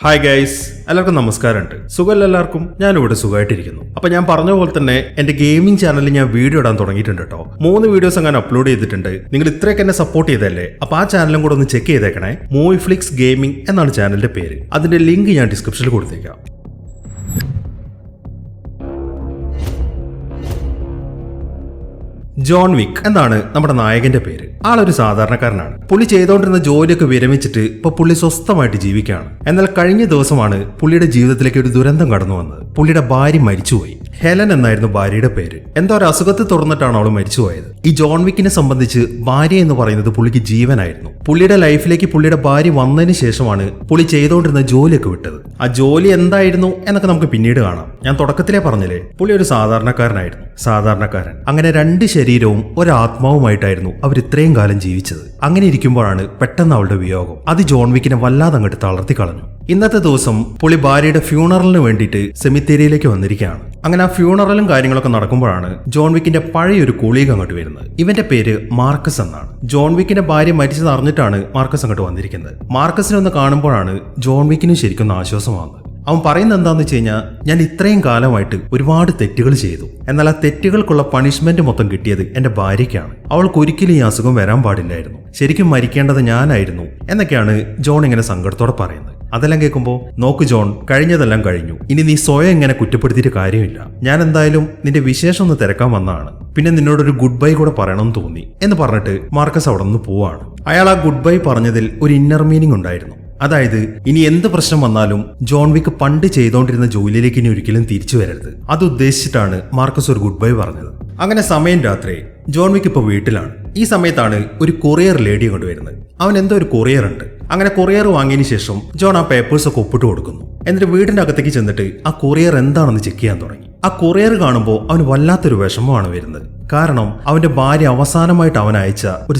Hi guys എല്ലാവർക്കും നമസ്കാരമുണ്ട്. സുഖമല്ല എല്ലാവർക്കും? ഞാനിവിടെ സുഖമായിട്ടിരിക്കുന്നു. അപ്പൊ ഞാൻ പറഞ്ഞ പോലെ തന്നെ എന്റെ ഗെയിമിംഗ് ചാനലിൽ ഞാൻ വീഡിയോ ഇടാൻ തുടങ്ങിയിട്ടുണ്ട് കേട്ടോ മൂന്ന് വീഡിയോസ് അങ്ങനെ അപ്ലോഡ് ചെയ്തിട്ടുണ്ട്. നിങ്ങൾ ഇത്രയൊക്കെ എന്നെ സപ്പോർട്ട് ചെയ്തല്ലേ അപ്പൊ ആ ചാനലും കൂടെ ഒന്ന് ചെക്ക് ചെയ്തേക്കണേ. മൂവി ഫ്ലിക്സ് ഗെയിമിംഗ് എന്നാണ് ചാനലിന്റെ പേര്. അതിന്റെ ലിങ്ക് ഞാൻ ഡിസ്ക്രിപ്ഷനിൽ കൊടുത്തേക്കാം. ജോൺ വിക്ക് എന്നാണ് നമ്മുടെ നായകന്റെ പേര്. ആളൊരു സാധാരണക്കാരനാണ്. പുള്ളി ചെയ്തുകൊണ്ടിരുന്ന ജോലിയൊക്കെ വിരമിച്ചിട്ട് ഇപ്പൊ പുള്ളി സ്വസ്ഥമായിട്ട് ജീവിക്കുകയാണ്. എന്നാൽ കഴിഞ്ഞ ദിവസമാണ് പുള്ളിയുടെ ജീവിതത്തിലേക്ക് ഒരു ദുരന്തം കടന്നു വന്നത്. പുള്ളിയുടെ ഭാര്യ മരിച്ചുപോയി. ഹെലൻ എന്നായിരുന്നു ഭാര്യയുടെ പേര്. എന്തോ ഒരു അസുഖത്തെ തുറന്നിട്ടാണ് അവൾ മരിച്ചുപോയത്. ഈ ജോൺ വിക്കിനെ സംബന്ധിച്ച് ഭാര്യ എന്ന് പറയുന്നത് പുള്ളിക്ക് ജീവനായിരുന്നു. പുള്ളിയുടെ ലൈഫിലേക്ക് പുള്ളിയുടെ ഭാര്യ വന്നതിന് ശേഷമാണ് പുള്ളി ചെയ്തുകൊണ്ടിരുന്ന ജോലിയൊക്കെ വിട്ടത്. ആ ജോലി എന്തായിരുന്നു എന്നൊക്കെ നമുക്ക് പിന്നീട് കാണാം. ഞാൻ തുടക്കത്തിലേ പറഞ്ഞില്ലേ പുള്ളി ഒരു സാധാരണക്കാരനായിരുന്നു. സാധാരണക്കാരൻ. അങ്ങനെ രണ്ട് ശരീരവും ഒരാത്മാവുമായിട്ടായിരുന്നു അവർ ഇത്രയും കാലം ജീവിച്ചത്. അങ്ങനെ ഇരിക്കുമ്പോഴാണ് പെട്ടെന്ന് അവളുടെ വിയോഗം. അത് ജോൺ വിക്കിനെ വല്ലാതെ അങ്ങോട്ട് തളർത്തി കളഞ്ഞു. ഇന്നത്തെ ദിവസം പുളി ഭാര്യയുടെ ഫ്യൂണറലിന് വേണ്ടിയിട്ട് സെമിത്തേരിയിലേക്ക് വന്നിരിക്കുകയാണ്. അങ്ങനെ ആ ഫ്യൂണറലും കാര്യങ്ങളൊക്കെ നടക്കുമ്പോഴാണ് ജോൺ വിക്കിന്റെ പഴയൊരു കൊളീഗ് അങ്ങോട്ട് വരുന്നത്. ഇവന്റെ പേര് മാർക്കസ് എന്നാണ്. ജോൺ വിക്കിന്റെ ഭാര്യ മരിച്ചത് അറിഞ്ഞിട്ടാണ് മാർക്കസ് അങ്ങോട്ട് വന്നിരിക്കുന്നത്. മാർക്കസിനെ ഒന്ന് കാണുമ്പോഴാണ് ജോൺ വിക്കിന് ശരിക്കും ആശ്വാസമാകുന്നത്. അവൻ പറയുന്നത് എന്താന്ന് വെച്ച് കഴിഞ്ഞാൽ ഞാൻ ഇത്രയും കാലമായിട്ട് ഒരുപാട് തെറ്റുകൾ ചെയ്തു. എന്നാൽ ആ തെറ്റുകൾക്കുള്ള പണിഷ്മെന്റ് മൊത്തം കിട്ടിയത് എന്റെ ഭാര്യയ്ക്കാണ്. അവൾക്ക് ഒരിക്കലും ഈ അസുഖം വരാൻ പാടില്ലായിരുന്നു. ശരിക്കും മരിക്കേണ്ടത് ഞാനായിരുന്നു എന്നൊക്കെയാണ് ജോൺ ഇങ്ങനെ സങ്കടത്തോടെ പറയുന്നത്. അതെല്ലാം കേൾക്കുമ്പോൾ നോക്ക് ജോൺ കഴിഞ്ഞതെല്ലാം കഴിഞ്ഞു. ഇനി നീ സ്വയം ഇങ്ങനെ കുറ്റപ്പെടുത്തിയിട്ട് കാര്യമില്ല. ഞാൻ എന്തായാലും നിന്റെ വിശേഷം ഒന്ന് തിരക്കാൻ വന്നതാണ്. പിന്നെ നിന്നോടൊരു ഗുഡ് ബൈ കൂടെ പറയണമെന്ന് തോന്നി എന്ന് പറഞ്ഞിട്ട് മാർക്കസ് അവിടെ നിന്ന് പോവാണ്. അയാൾ ആ ഗുഡ് ബൈ പറഞ്ഞതിൽ ഒരു ഇന്നർ മീനിങ് ഉണ്ടായിരുന്നു. അതായത് ഇനി എന്ത് പ്രശ്നം വന്നാലും ജോൺ വിക്ക് പണ്ട് ചെയ്തുകൊണ്ടിരുന്ന ജോലിയിലേക്ക് ഇനി ഒരിക്കലും തിരിച്ചു വരരുത്. അത് ഉദ്ദേശിച്ചിട്ടാണ് മാർക്കസ് ഒരു ഗുഡ് ബൈ പറഞ്ഞത്. അങ്ങനെ സമയം രാത്രി ജോൺ വിക്ക് ഇപ്പോൾ വീട്ടിലാണ്. ഈ സമയത്താണ് ഒരു കൊറിയർ ലേഡി അങ്ങോട്ട് വരുന്നത് അവൻ എന്തോ ഒരു കൊറിയർ ഉണ്ട്. അങ്ങനെ കൊറിയർ വാങ്ങിയതിന് ശേഷം ജോൺ ആ പേപ്പേഴ്സ് ഒക്കെ ഒപ്പിട്ട് കൊടുക്കുന്നു. എന്നിട്ട് വീടിന്റെ അകത്തേക്ക് ചെന്നിട്ട് ആ കൊറിയർ എന്താണെന്ന് ചെക്ക് ചെയ്യാൻ തുടങ്ങി. ആ കൊറിയർ കാണുമ്പോൾ അവന് വല്ലാത്തൊരു വിഷമമാണ് വരുന്നത്. കാരണം അവന്റെ ഭാര്യ അവസാനമായിട്ട് അവൻ അയച്ച ഒരു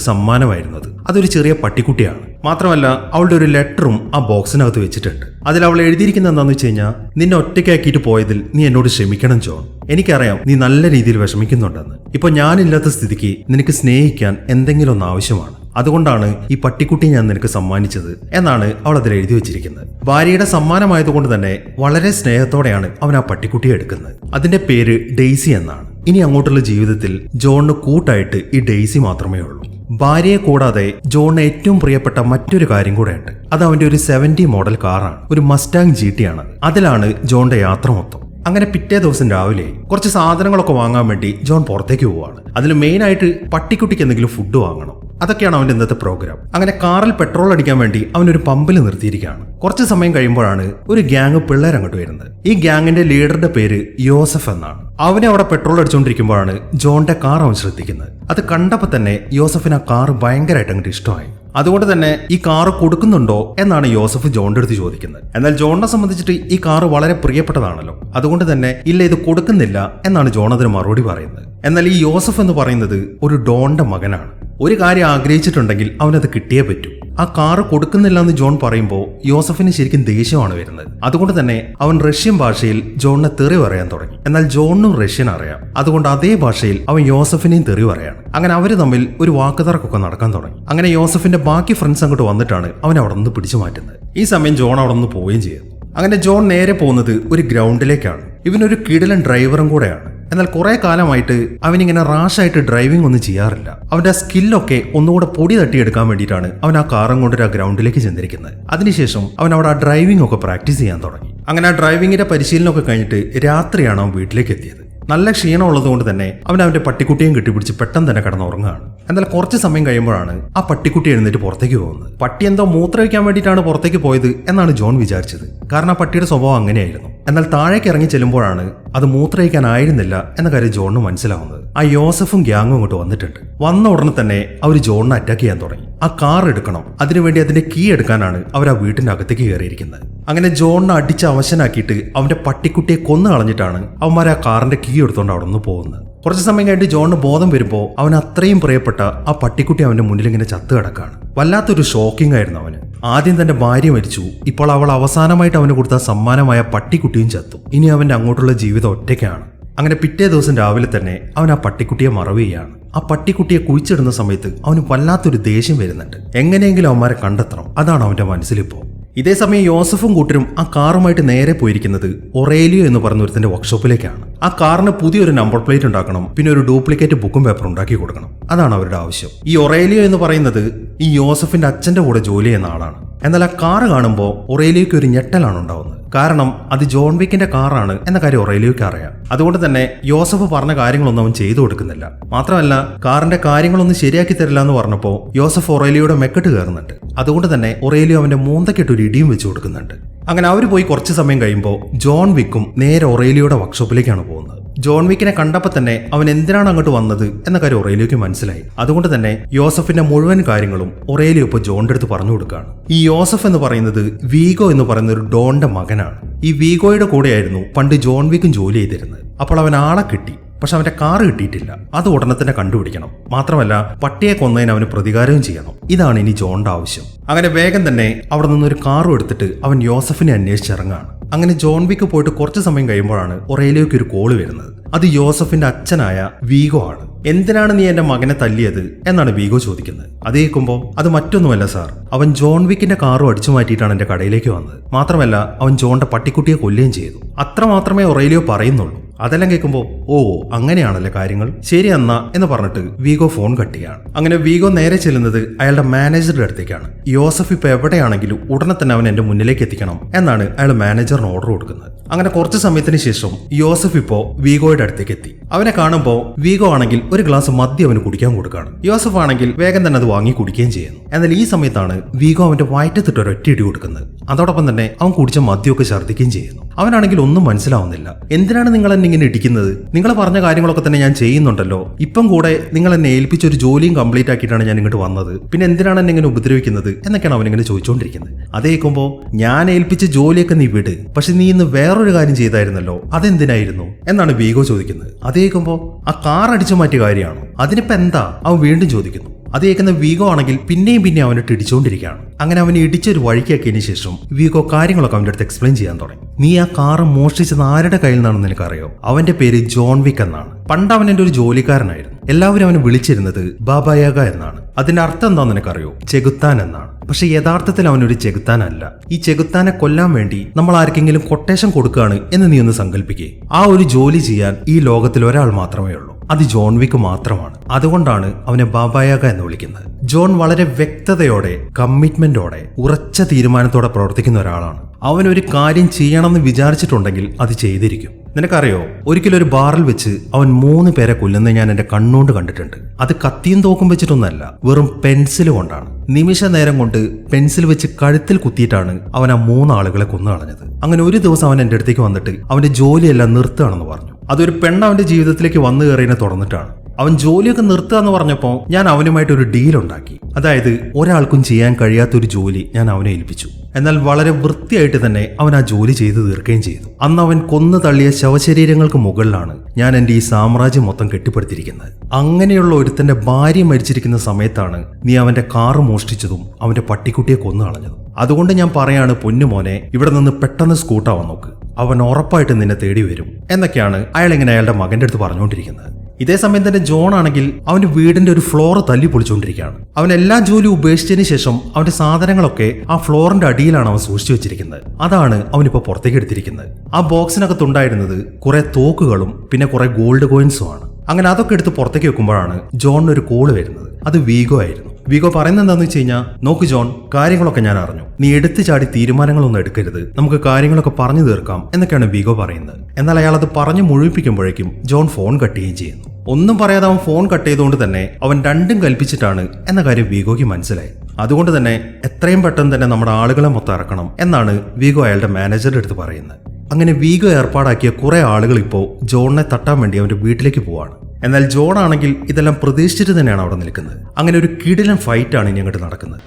അത് അതൊരു ചെറിയ പട്ടിക്കുട്ടിയാണ്. മാത്രമല്ല അവളുടെ ഒരു ലെറ്ററും ആ ബോക്സിനകത്ത് വെച്ചിട്ടുണ്ട്. അതിൽ അവൾ എഴുതിയിരിക്കുന്നത് എന്താണെന്ന് വെച്ച് കഴിഞ്ഞാൽ നിന്നെ ഒറ്റയ്ക്കാക്കിയിട്ട് പോയതിൽ നീ എന്നോട് ക്ഷമിക്കണം ജോൺ. എനിക്കറിയാം നീ നല്ല രീതിയിൽ വിഷമിക്കുന്നുണ്ടെന്ന്. ഇപ്പൊ ഞാനില്ലാത്ത സ്ഥിതിക്ക് നിനക്ക് സ്നേഹിക്കാൻ എന്തെങ്കിലും ഒന്ന് ആവശ്യമാണ്. അതുകൊണ്ടാണ് ഈ പട്ടിക്കുട്ടി ഞാൻ നിനക്ക് സമ്മാനിച്ചത് എന്നാണ് അവൾ അതിൽ എഴുതി വെച്ചിരിക്കുന്നത്. ഭാര്യയുടെ സമ്മാനമായതുകൊണ്ട് തന്നെ വളരെ സ്നേഹത്തോടെയാണ് അവൻ ആ പട്ടിക്കുട്ടിയെ എടുക്കുന്നത്. അതിന്റെ പേര് ഡെയ്സി എന്നാണ്. ഇനി അങ്ങോട്ടുള്ള ജീവിതത്തിൽ ജോണിന് കൂട്ടായിട്ട് ഈ ഡെയ്സി മാത്രമേ ഉള്ളൂ. ഭാര്യയെ കൂടാതെ ജോണിന് ഏറ്റവും പ്രിയപ്പെട്ട മറ്റൊരു കാര്യം കൂടെ ഉണ്ട് അത് അവന്റെ ഒരു സെവന്റി മോഡൽ കാറാണ് ഒരു മസ്റ്റാങ് ജി ടി ആണ്. അതിലാണ് ജോണിന്റെ യാത്ര മൊത്തം. അങ്ങനെ പിറ്റേ ദിവസം രാവിലെ കുറച്ച് സാധനങ്ങളൊക്കെ വാങ്ങാൻ വേണ്ടി ജോൺ പുറത്തേക്ക് പോവാണ്. അതിൽ മെയിനായിട്ട് പട്ടിക്കുട്ടിക്ക് എന്തെങ്കിലും ഫുഡ് വാങ്ങണം. അതൊക്കെയാണ് അവന്റെ ഇന്നത്തെ പ്രോഗ്രാം അങ്ങനെ കാറിൽ പെട്രോൾ അടിക്കാൻ വേണ്ടി അവനൊരു പമ്പിൽ നിർത്തിയിരിക്കുകയാണ്. കുറച്ച് സമയം കഴിയുമ്പോഴാണ് ഒരു ഗ്യാങ് പിള്ളേർ അങ്ങോട്ട് വരുന്നത്. ഈ ഗ്യാങ്ങിന്റെ ലീഡറുടെ പേര് യോസഫ് എന്നാണ്. അവനെ അവിടെ പെട്രോൾ അടിച്ചുകൊണ്ടിരിക്കുമ്പോഴാണ് ജോണിന്റെ കാർ അവൻ ശ്രദ്ധിക്കുന്നത്. അത് കണ്ടപ്പോൾ തന്നെ യോസഫിന് ആ കാർ ഭയങ്കരമായിട്ട് അങ്ങോട്ട് ഇഷ്ടമായി. അതുകൊണ്ട് തന്നെ ഈ കാറ് കൊടുക്കുന്നുണ്ടോ എന്നാണ് യോസഫ് ജോണിന്റെ അടുത്ത് ചോദിക്കുന്നത്. എന്നാൽ ജോണിനെ സംബന്ധിച്ചിട്ട് ഈ കാറ് വളരെ പ്രിയപ്പെട്ടതാണല്ലോ. അതുകൊണ്ട് തന്നെ ഇല്ല ഇത് കൊടുക്കുന്നില്ല എന്നാണ് ജോൺ അതിന് മറുപടി പറയുന്നത്. എന്നാൽ ഈ യോസഫ് എന്ന് പറയുന്നത് ഒരു ഡോണിന്റെ മകനാണ്. ഒരു കാര്യം ആഗ്രഹിച്ചിട്ടുണ്ടെങ്കിൽ അവനത് കിട്ടിയേ പറ്റൂ. ആ കാറ് കൊടുക്കുന്നില്ല എന്ന് ജോൺ പറയുമ്പോൾ യോസഫിന് ശരിക്കും ദേഷ്യമാണ് വരുന്നത്. അതുകൊണ്ട് തന്നെ അവൻ റഷ്യൻ ഭാഷയിൽ ജോണിനെ തെറി പറയാൻ തുടങ്ങി. എന്നാൽ ജോണിനും റഷ്യൻ അറിയാം. അതുകൊണ്ട് അതേ ഭാഷയിൽ അവൻ യോസഫിനെയും തെറി പറയാണ്. അങ്ങനെ അവർ തമ്മിൽ ഒരു വാക്കുതർക്കൊക്കെ നടക്കാൻ തുടങ്ങി. അങ്ങനെ യോസഫിന്റെ ബാക്കി ഫ്രണ്ട്സ് അങ്ങോട്ട് വന്നിട്ടാണ് അവൻ അവിടെ നിന്ന് പിടിച്ചു മാറ്റുന്നത്. ഈ സമയം ജോൺ അവിടെ നിന്ന് പോവുകയും ചെയ്യുന്നു അങ്ങനെ ജോൺ നേരെ പോകുന്നത് ഒരു ഗ്രൗണ്ടിലേക്കാണ്. ഇവനൊരു കിടലൻ ഡ്രൈവറും കൂടെയാണ്. എന്നാൽ കുറെ കാലമായിട്ട് അവനിങ്ങനെ റാഷായിട്ട് ഡ്രൈവിംഗ് ഒന്നും ചെയ്യാറില്ല. അവന്റെ സ്കില്ലൊക്കെ ഒന്നുകൂടെ പൊടി തട്ടിയെടുക്കാൻ വേണ്ടിയിട്ടാണ് അവൻ ആ കാറും കൊണ്ട് ആ ഗ്രൗണ്ടിലേക്ക് ചെന്നിരിക്കുന്നത്. അതിനുശേഷം അവൻ അവിടെ ആ ഡ്രൈവിംഗ് ഒക്കെ പ്രാക്ടീസ് ചെയ്യാൻ തുടങ്ങി. അങ്ങനെ ആ ഡ്രൈവിങ്ങിന്റെ പരിശീലനമൊക്കെ കഴിഞ്ഞിട്ട് രാത്രിയാണ് അവൻ വീട്ടിലേക്ക് എത്തിയത്. നല്ല ക്ഷീണമുള്ളത് കൊണ്ട് തന്നെ അവൻ അവന്റെ പട്ടിക്കുട്ടിയും കെട്ടിപ്പിടിച്ച് പെട്ടെന്ന് തന്നെ കിടന്നുറങ്ങുകയാണ്. എന്നാൽ കുറച്ച് സമയം കഴിയുമ്പോഴാണ് ആ പട്ടിക്കുട്ടി എഴുന്നേറ്റ് പുറത്തേക്ക് പോകുന്നത്. പട്ടി എന്തോ മൂത്രമൊഴിക്കാൻ വേണ്ടിയിട്ടാണ് പുറത്തേക്ക് പോയത് എന്നാണ് ജോൺ വിചാരിച്ചത്. കാരണം ആ പട്ടിയുടെ സ്വഭാവം അങ്ങനെയായിരുന്നു. എന്നാൽ താഴേക്ക് ഇറങ്ങി ചെല്ലുമ്പോഴാണ് അത് മൂത്രയിക്കാനായിരുന്നില്ല എന്ന കാര്യം ജോണിന് മനസ്സിലാവുന്നത്. ആ യോസഫും ഗ്യാങ്ങും ഇങ്ങോട്ട് വന്നിട്ടുണ്ട്. വന്ന ഉടനെ തന്നെ അവർ ജോണിനെ അറ്റാക്ക് ചെയ്യാൻ തുടങ്ങി. ആ കാർ എടുക്കണം. അതിനുവേണ്ടി അതിന്റെ കീ എടുക്കാനാണ് അവർ ആ വീട്ടിന്റെ അകത്തേക്ക് കയറിയിരിക്കുന്നത്. അങ്ങനെ ജോണിനെ അടിച്ച് അവശനാക്കിയിട്ട് അവന്റെ പട്ടിക്കുട്ടിയെ കൊന്നു കളഞ്ഞിട്ടാണ് അവന്മാർ ആ കാറിന്റെ കീ എടുത്തോണ്ട് അവിടെ നിന്ന് പോകുന്നത്. കുറച്ച് സമയം കഴിഞ്ഞിട്ട് ജോണിന് ബോധം വരുമ്പോൾ അവൻ അത്രയും പ്രിയപ്പെട്ട ആ പട്ടിക്കുട്ടി അവന്റെ മുന്നിൽ ഇങ്ങനെ ചത്തു കിടക്കാണ്. വല്ലാത്തൊരു ഷോക്കിംഗ് ആയിരുന്നു അവന്. ആദ്യം തന്റെ ഭാര്യ മരിച്ചു. ഇപ്പോൾ അവൾ അവസാനമായിട്ട് അവന് കൊടുത്ത സമ്മാനമായ പട്ടിക്കുട്ടിയും ചത്തു. ഇനി അവന്റെ അങ്ങോട്ടുള്ള ജീവിതം ഒറ്റയ്ക്കാണ്. അങ്ങനെ പിറ്റേ ദിവസം രാവിലെ തന്നെ അവൻ ആ പട്ടിക്കുട്ടിയെ മറവ് ചെയ്യാണ്. ആ പട്ടിക്കുട്ടിയെ കുഴിച്ചിടുന്ന സമയത്ത് അവന് വല്ലാത്തൊരു ദേഷ്യം വരുന്നുണ്ട്. എങ്ങനെയെങ്കിലും അവന്മാരെ കണ്ടെത്തണം. അതാണ് അവന്റെ മനസ്സിലിപ്പോ ഇതേ സമയം യോസഫും കൂട്ടരും ആ കാറുമായിട്ട് നേരെ പോയിരിക്കുന്നത് ഒറേലിയോ എന്ന് പറഞ്ഞ ഒരുത്തിന്റെ വർക്ക്ഷോപ്പിലേക്കാണ് ആ കാറിന് പുതിയൊരു നമ്പർ പ്ലേറ്റ് ഉണ്ടാക്കണം പിന്നെ ഒരു ഡ്യൂപ്ലിക്കേറ്റ് ബുക്കും പേപ്പർ ഉണ്ടാക്കി കൊടുക്കണം. അതാണ് അവരുടെ ആവശ്യം. ഈ ഒറേലിയോ എന്ന് പറയുന്നത് ഈ യോസഫിന്റെ അച്ഛന്റെ കൂടെ ജോലി ചെയ്യുന്ന ആളാണ്. എന്നാൽ ആ കാറ് കാണുമ്പോൾ ഒറേലിയോയ്ക്ക് ഒരു ഞെട്ടലാണ് ഉണ്ടാവുന്നത്. കാരണം അത് ജോൺ വിക്കിന്റെ കാറാണ് എന്ന കാര്യം ഒറേലിയോയ്ക്ക് അറിയാം. അതുകൊണ്ട് തന്നെ യോസഫ് പറഞ്ഞ കാര്യങ്ങളൊന്നും അവൻ ചെയ്തു കൊടുക്കുന്നില്ല. മാത്രമല്ല കാറിന്റെ കാര്യങ്ങളൊന്നും ശരിയാക്കി തരില്ല എന്ന് പറഞ്ഞപ്പോൾ യോസഫ് ഒറേലിയോയുടെ മെക്കെട്ട് കയറുന്നുണ്ട്. അതുകൊണ്ട് തന്നെ ഒറേലിയോ അവന്റെ മൂന്തക്കെട്ട് ഒരു ഇടിയും വെച്ചു കൊടുക്കുന്നുണ്ട്. അങ്ങനെ അവർ പോയി കുറച്ച് സമയം കഴിയുമ്പോൾ ജോൺ വിക്കും നേരെ ഒറേലിയോയുടെ വർക്ക്ഷോപ്പിലേക്കാണ് പോകുന്നത്. ജോൺ വിക്കിനെ കണ്ടപ്പോൾ തന്നെ അവൻ എന്തിനാണ് അങ്ങോട്ട് വന്നത് എന്ന കാര്യം ഒറേലിയോക്ക് മനസ്സിലായി. അതുകൊണ്ട് തന്നെ യോസഫിന്റെ മുഴുവൻ കാര്യങ്ങളും ഒറേലിയോ ഇപ്പോൾ ജോണിന്റെ അടുത്ത് പറഞ്ഞു കൊടുക്കുകയാണ്. ഈ യോസഫ് എന്ന് പറയുന്നത് വീഗോ എന്ന് പറയുന്ന ഒരു ഡോണിന്റെ മകനാണ്. ഈ വീഗോയുടെ കൂടെയായിരുന്നു പണ്ട് ജോൺ വിക്കും ജോലി ചെയ്തിരുന്നത്. അപ്പോൾ അവൻ ആളെ കിട്ടി. പക്ഷെ അവന്റെ കാർ കിട്ടിയിട്ടില്ല. അത് ഉടനെ തന്നെ കണ്ടുപിടിക്കണം. മാത്രമല്ല പട്ടിയെ കൊന്നതിന് അവന് പ്രതികാരവും ചെയ്യണം. ഇതാണ് ഇനി ജോണിന്റെ ആവശ്യം. അങ്ങനെ വേഗം തന്നെ അവിടെ നിന്നൊരു കാറും എടുത്തിട്ട് അവൻ യോസഫിനെ അന്വേഷിച്ചിറങ്ങാണ്. അങ്ങനെ ജോൺ വിക്ക് പോയിട്ട് കുറച്ച് സമയം കഴിയുമ്പോഴാണ് ഒറേലിയോയ്ക്ക് ഒരു കോൾ വരുന്നത്. അത് യോസഫിന്റെ അച്ഛനായ വീഗോ ആണ്. എന്തിനാണ് നീ എന്റെ മകനെ തല്ലിയത്? എന്നാണ് വീഗോ ചോദിക്കുന്നത്. അത് കേൾക്കുമ്പോൾ അത് മറ്റൊന്നുമല്ല സാർ. അവൻ ജോൺ വിക്കിന്റെ കാറും അടിച്ചു മാറ്റിയിട്ടാണ് എന്റെ കടയിലേക്ക് വന്നത്. മാത്രമല്ല അവൻ ജോണിന്റെ പട്ടിക്കുട്ടിയെ കൊല്ലുകയും ചെയ്തു. അത്ര മാത്രമേ ഒറേലിയോ പറയുന്നുള്ളൂ. അതെല്ലാം കേൾക്കുമ്പോൾ ഓ അങ്ങനെയാണല്ലേ കാര്യങ്ങൾ? ശരി എന്നാ എന്ന് പറഞ്ഞിട്ട് വീഗോ ഫോൺ കട്ട് ചെയ്യാണ് അങ്ങനെ വീഗോ നേരെ ചെല്ലുന്നത് അയാളുടെ മാനേജറുടെ അടുത്തേക്കാണ്. യോസഫ് ഇപ്പൊ എവിടെയാണെങ്കിലും ഉടനെ തന്നെ അവൻ എന്റെ മുന്നിലേക്ക് എത്തിക്കണം എന്നാണ് അയാൾ മാനേജറിന് ഓർഡർ കൊടുക്കുന്നത്. അങ്ങനെ കുറച്ച് സമയത്തിന് ശേഷം യോസഫ് ഇപ്പോ വീഗോയുടെ അടുത്തേക്ക് എത്തി. അവനെ കാണുമ്പോൾ വീഗോ ആണെങ്കിൽ ഒരു ഗ്ലാസ് മദ്യം അവന് കുടിക്കാൻ കൊടുക്കുകയാണ് യോസഫ് ആണെങ്കിൽ വേഗം തന്നെ അത് വാങ്ങി കുടിക്കുകയും ചെയ്യുന്നു. എന്നാൽ ഈ സമയത്താണ് വീഗോ അവന്റെ വയറ്റത്തിട്ട് ഒരൊറ്റയിടി കൊടുക്കുന്നത്. അതോടൊപ്പം തന്നെ അവൻ കുടിച്ച മദ്യമൊക്കെ ഛർദ്ദിക്കുകയും ചെയ്യുന്നു. അവനാണെങ്കിൽ ഒന്നും മനസ്സിലാവുന്നില്ല. എന്തിനാണ് നിങ്ങൾ എന്നെ ഇങ്ങനെ ഇടിക്കുന്നത്? നിങ്ങൾ പറഞ്ഞ കാര്യങ്ങളൊക്കെ തന്നെ ഞാൻ ചെയ്യുന്നുണ്ടല്ലോ. ഇപ്പം കൂടെ നിങ്ങൾ എന്നെ ഏൽപ്പിച്ച ഒരു ജോലിയും കംപ്ലീറ്റ് ആക്കിയിട്ടാണ് ഞാൻ ഇങ്ങോട്ട് വന്നത്. പിന്നെ എന്തിനാണ് എന്നെ ഇങ്ങനെ ഉപദ്രവിക്കുന്നത്? എന്നൊക്കെയാണ് അവനിങ്ങനെ ചോദിച്ചുകൊണ്ടിരിക്കുന്നത് അതേക്കുമ്പോൾ ഞാൻ ഏൽപ്പിച്ച ജോലിയൊക്കെ നീ വിട്. പക്ഷെ നീ ഇന്ന് വേറൊരു കാര്യം ചെയ്തായിരുന്നല്ലോ. അതെന്തിനായിരുന്നു? എന്നാണ് വീഗോ ചോദിക്കുന്നത്. അതേക്കുമ്പോൾ ആ കാർ അടിച്ചു മാറ്റിയ കാര്യമാണ്? അതിനിപ്പോ എന്താ? അവൻ വീണ്ടും ചോദിക്കുന്നു. അത് കേൾക്കുന്ന വീഗോ ആണെങ്കിൽ പിന്നെയും പിന്നെ അവനിട്ട് ഇടിച്ചുകൊണ്ടിരിക്കുകയാണ്. അങ്ങനെ അവനെ ഇടിച്ചൊരു വഴിക്കാക്കിയതിന് ശേഷം വീഗോ കാര്യങ്ങളൊക്കെ അവന്റെ അടുത്ത് എക്സ്പ്ലെയിൻ ചെയ്യാൻ തുടങ്ങി. നീ ആ കാറ് മോഷ്ടിച്ചത് ആരുടെ കയ്യിൽ നിന്നാണെന്ന് നിനക്കറിയോ? അവന്റെ പേര് ജോൺ വിക്ക് എന്നാണ്. പണ്ട് അവൻ എന്റെ ഒരു ജോലിക്കാരനായിരുന്നു. എല്ലാവരും അവനെ വിളിച്ചിരുന്നത് ബാബായാഗ എന്നാണ്. അതിന്റെ അർത്ഥം എന്താണെന്ന് നിനക്കറിയോ? ചെകുത്താൻ എന്നാണ്. പക്ഷെ യഥാർത്ഥത്തിൽ അവനൊരു ചെകുത്താനല്ല. ഈ ചെകുത്താനെ കൊല്ലാൻ വേണ്ടി നമ്മൾ ആർക്കെങ്കിലും കൊട്ടേഷൻ കൊടുക്കുകയാണ് എന്ന് നീ ഒന്ന് സങ്കല്പിക്കേ. ആ ഒരു ജോലി ചെയ്യാൻ ഈ ലോകത്തിൽ ഒരാൾ മാത്രമേ ഉള്ളൂ. അത് ജോൺ വിക്ക് മാത്രമാണ്. അതുകൊണ്ടാണ് അവനെ ബാബായാഗ എന്ന് വിളിക്കുന്നത്. ജോൺ വളരെ വ്യക്തതയോടെ കമ്മിറ്റ്മെന്റോടെ ഉറച്ച തീരുമാനത്തോടെ പ്രവർത്തിക്കുന്ന ഒരാളാണ്. അവൻ ഒരു കാര്യം ചെയ്യണമെന്ന് വിചാരിച്ചിട്ടുണ്ടെങ്കിൽ അത് ചെയ്തിരിക്കും. നിനക്കറിയോ ഒരിക്കലും ഒരു ബാറിൽ വെച്ച് അവൻ മൂന്ന് പേരെ കൊല്ലുന്നത് ഞാൻ എന്റെ കണ്ണുകൊണ്ട് കണ്ടിട്ടുണ്ട്. അത് കത്തിയും തോക്കും വെച്ചിട്ടൊന്നല്ല വെറും പെൻസിൽ കൊണ്ടാണ്. നിമിഷ നേരം കൊണ്ട് പെൻസിൽ വെച്ച് കഴുത്തിൽ കുത്തിയിട്ടാണ് അവൻ ആ മൂന്നാളുകളെ കൊന്നു കളഞ്ഞത്. അങ്ങനെ ഒരു ദിവസം അവൻ എന്റെ അടുത്തേക്ക് വന്നിട്ട് അവന്റെ ജോലിയെല്ലാം നിർത്തുകയാണെന്ന് പറഞ്ഞു. അതൊരു പെണ്ണ് അവന്റെ ജീവിതത്തിലേക്ക് വന്നു കയറിയതിനെ തുറന്നിട്ടാണ് അവൻ ജോലിയൊക്കെ നിർത്തുക എന്ന് പറഞ്ഞപ്പോൾ ഞാൻ അവനുമായിട്ട് ഒരു ഡീൽ ഉണ്ടാക്കി. അതായത് ഒരാൾക്കും ചെയ്യാൻ കഴിയാത്ത ഒരു ജോലി ഞാൻ അവനെ ഏൽപ്പിച്ചു. എന്നാൽ വളരെ വൃത്തിയായിട്ട് തന്നെ അവൻ ആ ജോലി ചെയ്തു തീർക്കുകയും ചെയ്തു. അന്ന് അവൻ കൊന്നു തള്ളിയ ശവശരീരങ്ങൾക്ക് മുകളിലാണ് ഞാൻ എന്റെ ഈ സാമ്രാജ്യം മൊത്തം കെട്ടിപ്പടുത്തിരിക്കുന്നത്. അങ്ങനെയുള്ള ഒരുത്തന്റെ ഭാര്യ മരിച്ചിരിക്കുന്ന സമയത്താണ് നീ അവന്റെ കാറ് മോഷ്ടിച്ചതും അവന്റെ പട്ടിക്കുട്ടിയെ കൊന്നു കളഞ്ഞതും. അതുകൊണ്ട് ഞാൻ പറയാണ് പൊന്നുമോനെ ഇവിടെ നിന്ന് പെട്ടെന്ന് സ്കൂട്ടാവാൻ നോക്ക്. അവൻ ഉറപ്പായിട്ട് നിന്നെ തേടി വരും. എന്നൊക്കെയാണ് അയാൾ ഇങ്ങനെ അയാളുടെ മകന്റെ അടുത്ത് പറഞ്ഞുകൊണ്ടിരിക്കുന്നത്. ഇതേ സമയം തന്നെ ജോൺ ആണെങ്കിൽ അവന്റെ വീടിന്റെ ഒരു ഫ്ലോർ തല്ലി പൊളിച്ചുകൊണ്ടിരിക്കുകയാണ്. അവൻ എല്ലാ ജോലിയും ഉപേക്ഷിച്ചതിന് ശേഷം അവന്റെ സാധനങ്ങളൊക്കെ ആ ഫ്ലോറിന്റെ അടിയിലാണ് അവൻ സൂക്ഷിച്ചു വെച്ചിരിക്കുന്നത്. അതാണ് അവനിപ്പോ പുറത്തേക്ക് എടുത്തിരിക്കുന്നത്. ആ ബോക്സിനകത്തുണ്ടായിരുന്നത് കുറെ തോക്കുകളും പിന്നെ കുറെ ഗോൾഡ് കോയിൻസും ആണ്. അങ്ങനെ അതൊക്കെ എടുത്ത് പുറത്തേക്ക് വെക്കുമ്പോഴാണ് ജോണിന് ഒരു കോൾ വരുന്നത്. അത് വീഗോ ആയിരുന്നു. വീഗോ പറയുന്നത് എന്താന്ന് വെച്ച് കഴിഞ്ഞാൽ നോക്ക് ജോൺ കാര്യങ്ങളൊക്കെ ഞാൻ അറിഞ്ഞു. നീ എടുത്തു ചാടി തീരുമാനങ്ങളൊന്നും എടുക്കരുത്. നമുക്ക് കാര്യങ്ങളൊക്കെ പറഞ്ഞു തീർക്കാം എന്നൊക്കെയാണ് വീഗോ പറയുന്നത്. എന്നാൽ അയാൾ അത് പറഞ്ഞു മുഴുവിപ്പിക്കുമ്പോഴേക്കും ജോൺ ഫോൺ കട്ട് ചെയ്യുകയും ചെയ്യുന്നു. ഒന്നും പറയാതെ അവൻ ഫോൺ കട്ട് ചെയ്തുകൊണ്ട് തന്നെ അവൻ രണ്ടും കൽപ്പിച്ചിട്ടാണ് എന്ന കാര്യം വീഗോയ്ക്ക് മനസ്സിലായി. അതുകൊണ്ട് തന്നെ എത്രയും പെട്ടെന്ന് തന്നെ നമ്മുടെ ആളുകളെ മൊത്തം ഇറക്കണം എന്നാണ് വീഗോ അയാളുടെ മാനേജറുടെ അടുത്ത് പറയുന്നത്. അങ്ങനെ വീഗോ ഏർപ്പാടാക്കിയ കുറെ ആളുകൾ ഇപ്പോൾ ജോണിനെ തട്ടാൻ വേണ്ടി അവന്റെ വീട്ടിലേക്ക് പോവാണ്. എന്നാൽ ജോൺ ആണെങ്കിൽ ഇതെല്ലാം പ്രതീക്ഷിച്ചിട്ട് തന്നെയാണ് അവിടെ നിൽക്കുന്നത്. അങ്ങനെ ഒരു കിടിലൻ ഫൈറ്റാണ് ഇനി അങ്ങോട്ട് നടക്കുന്നത്.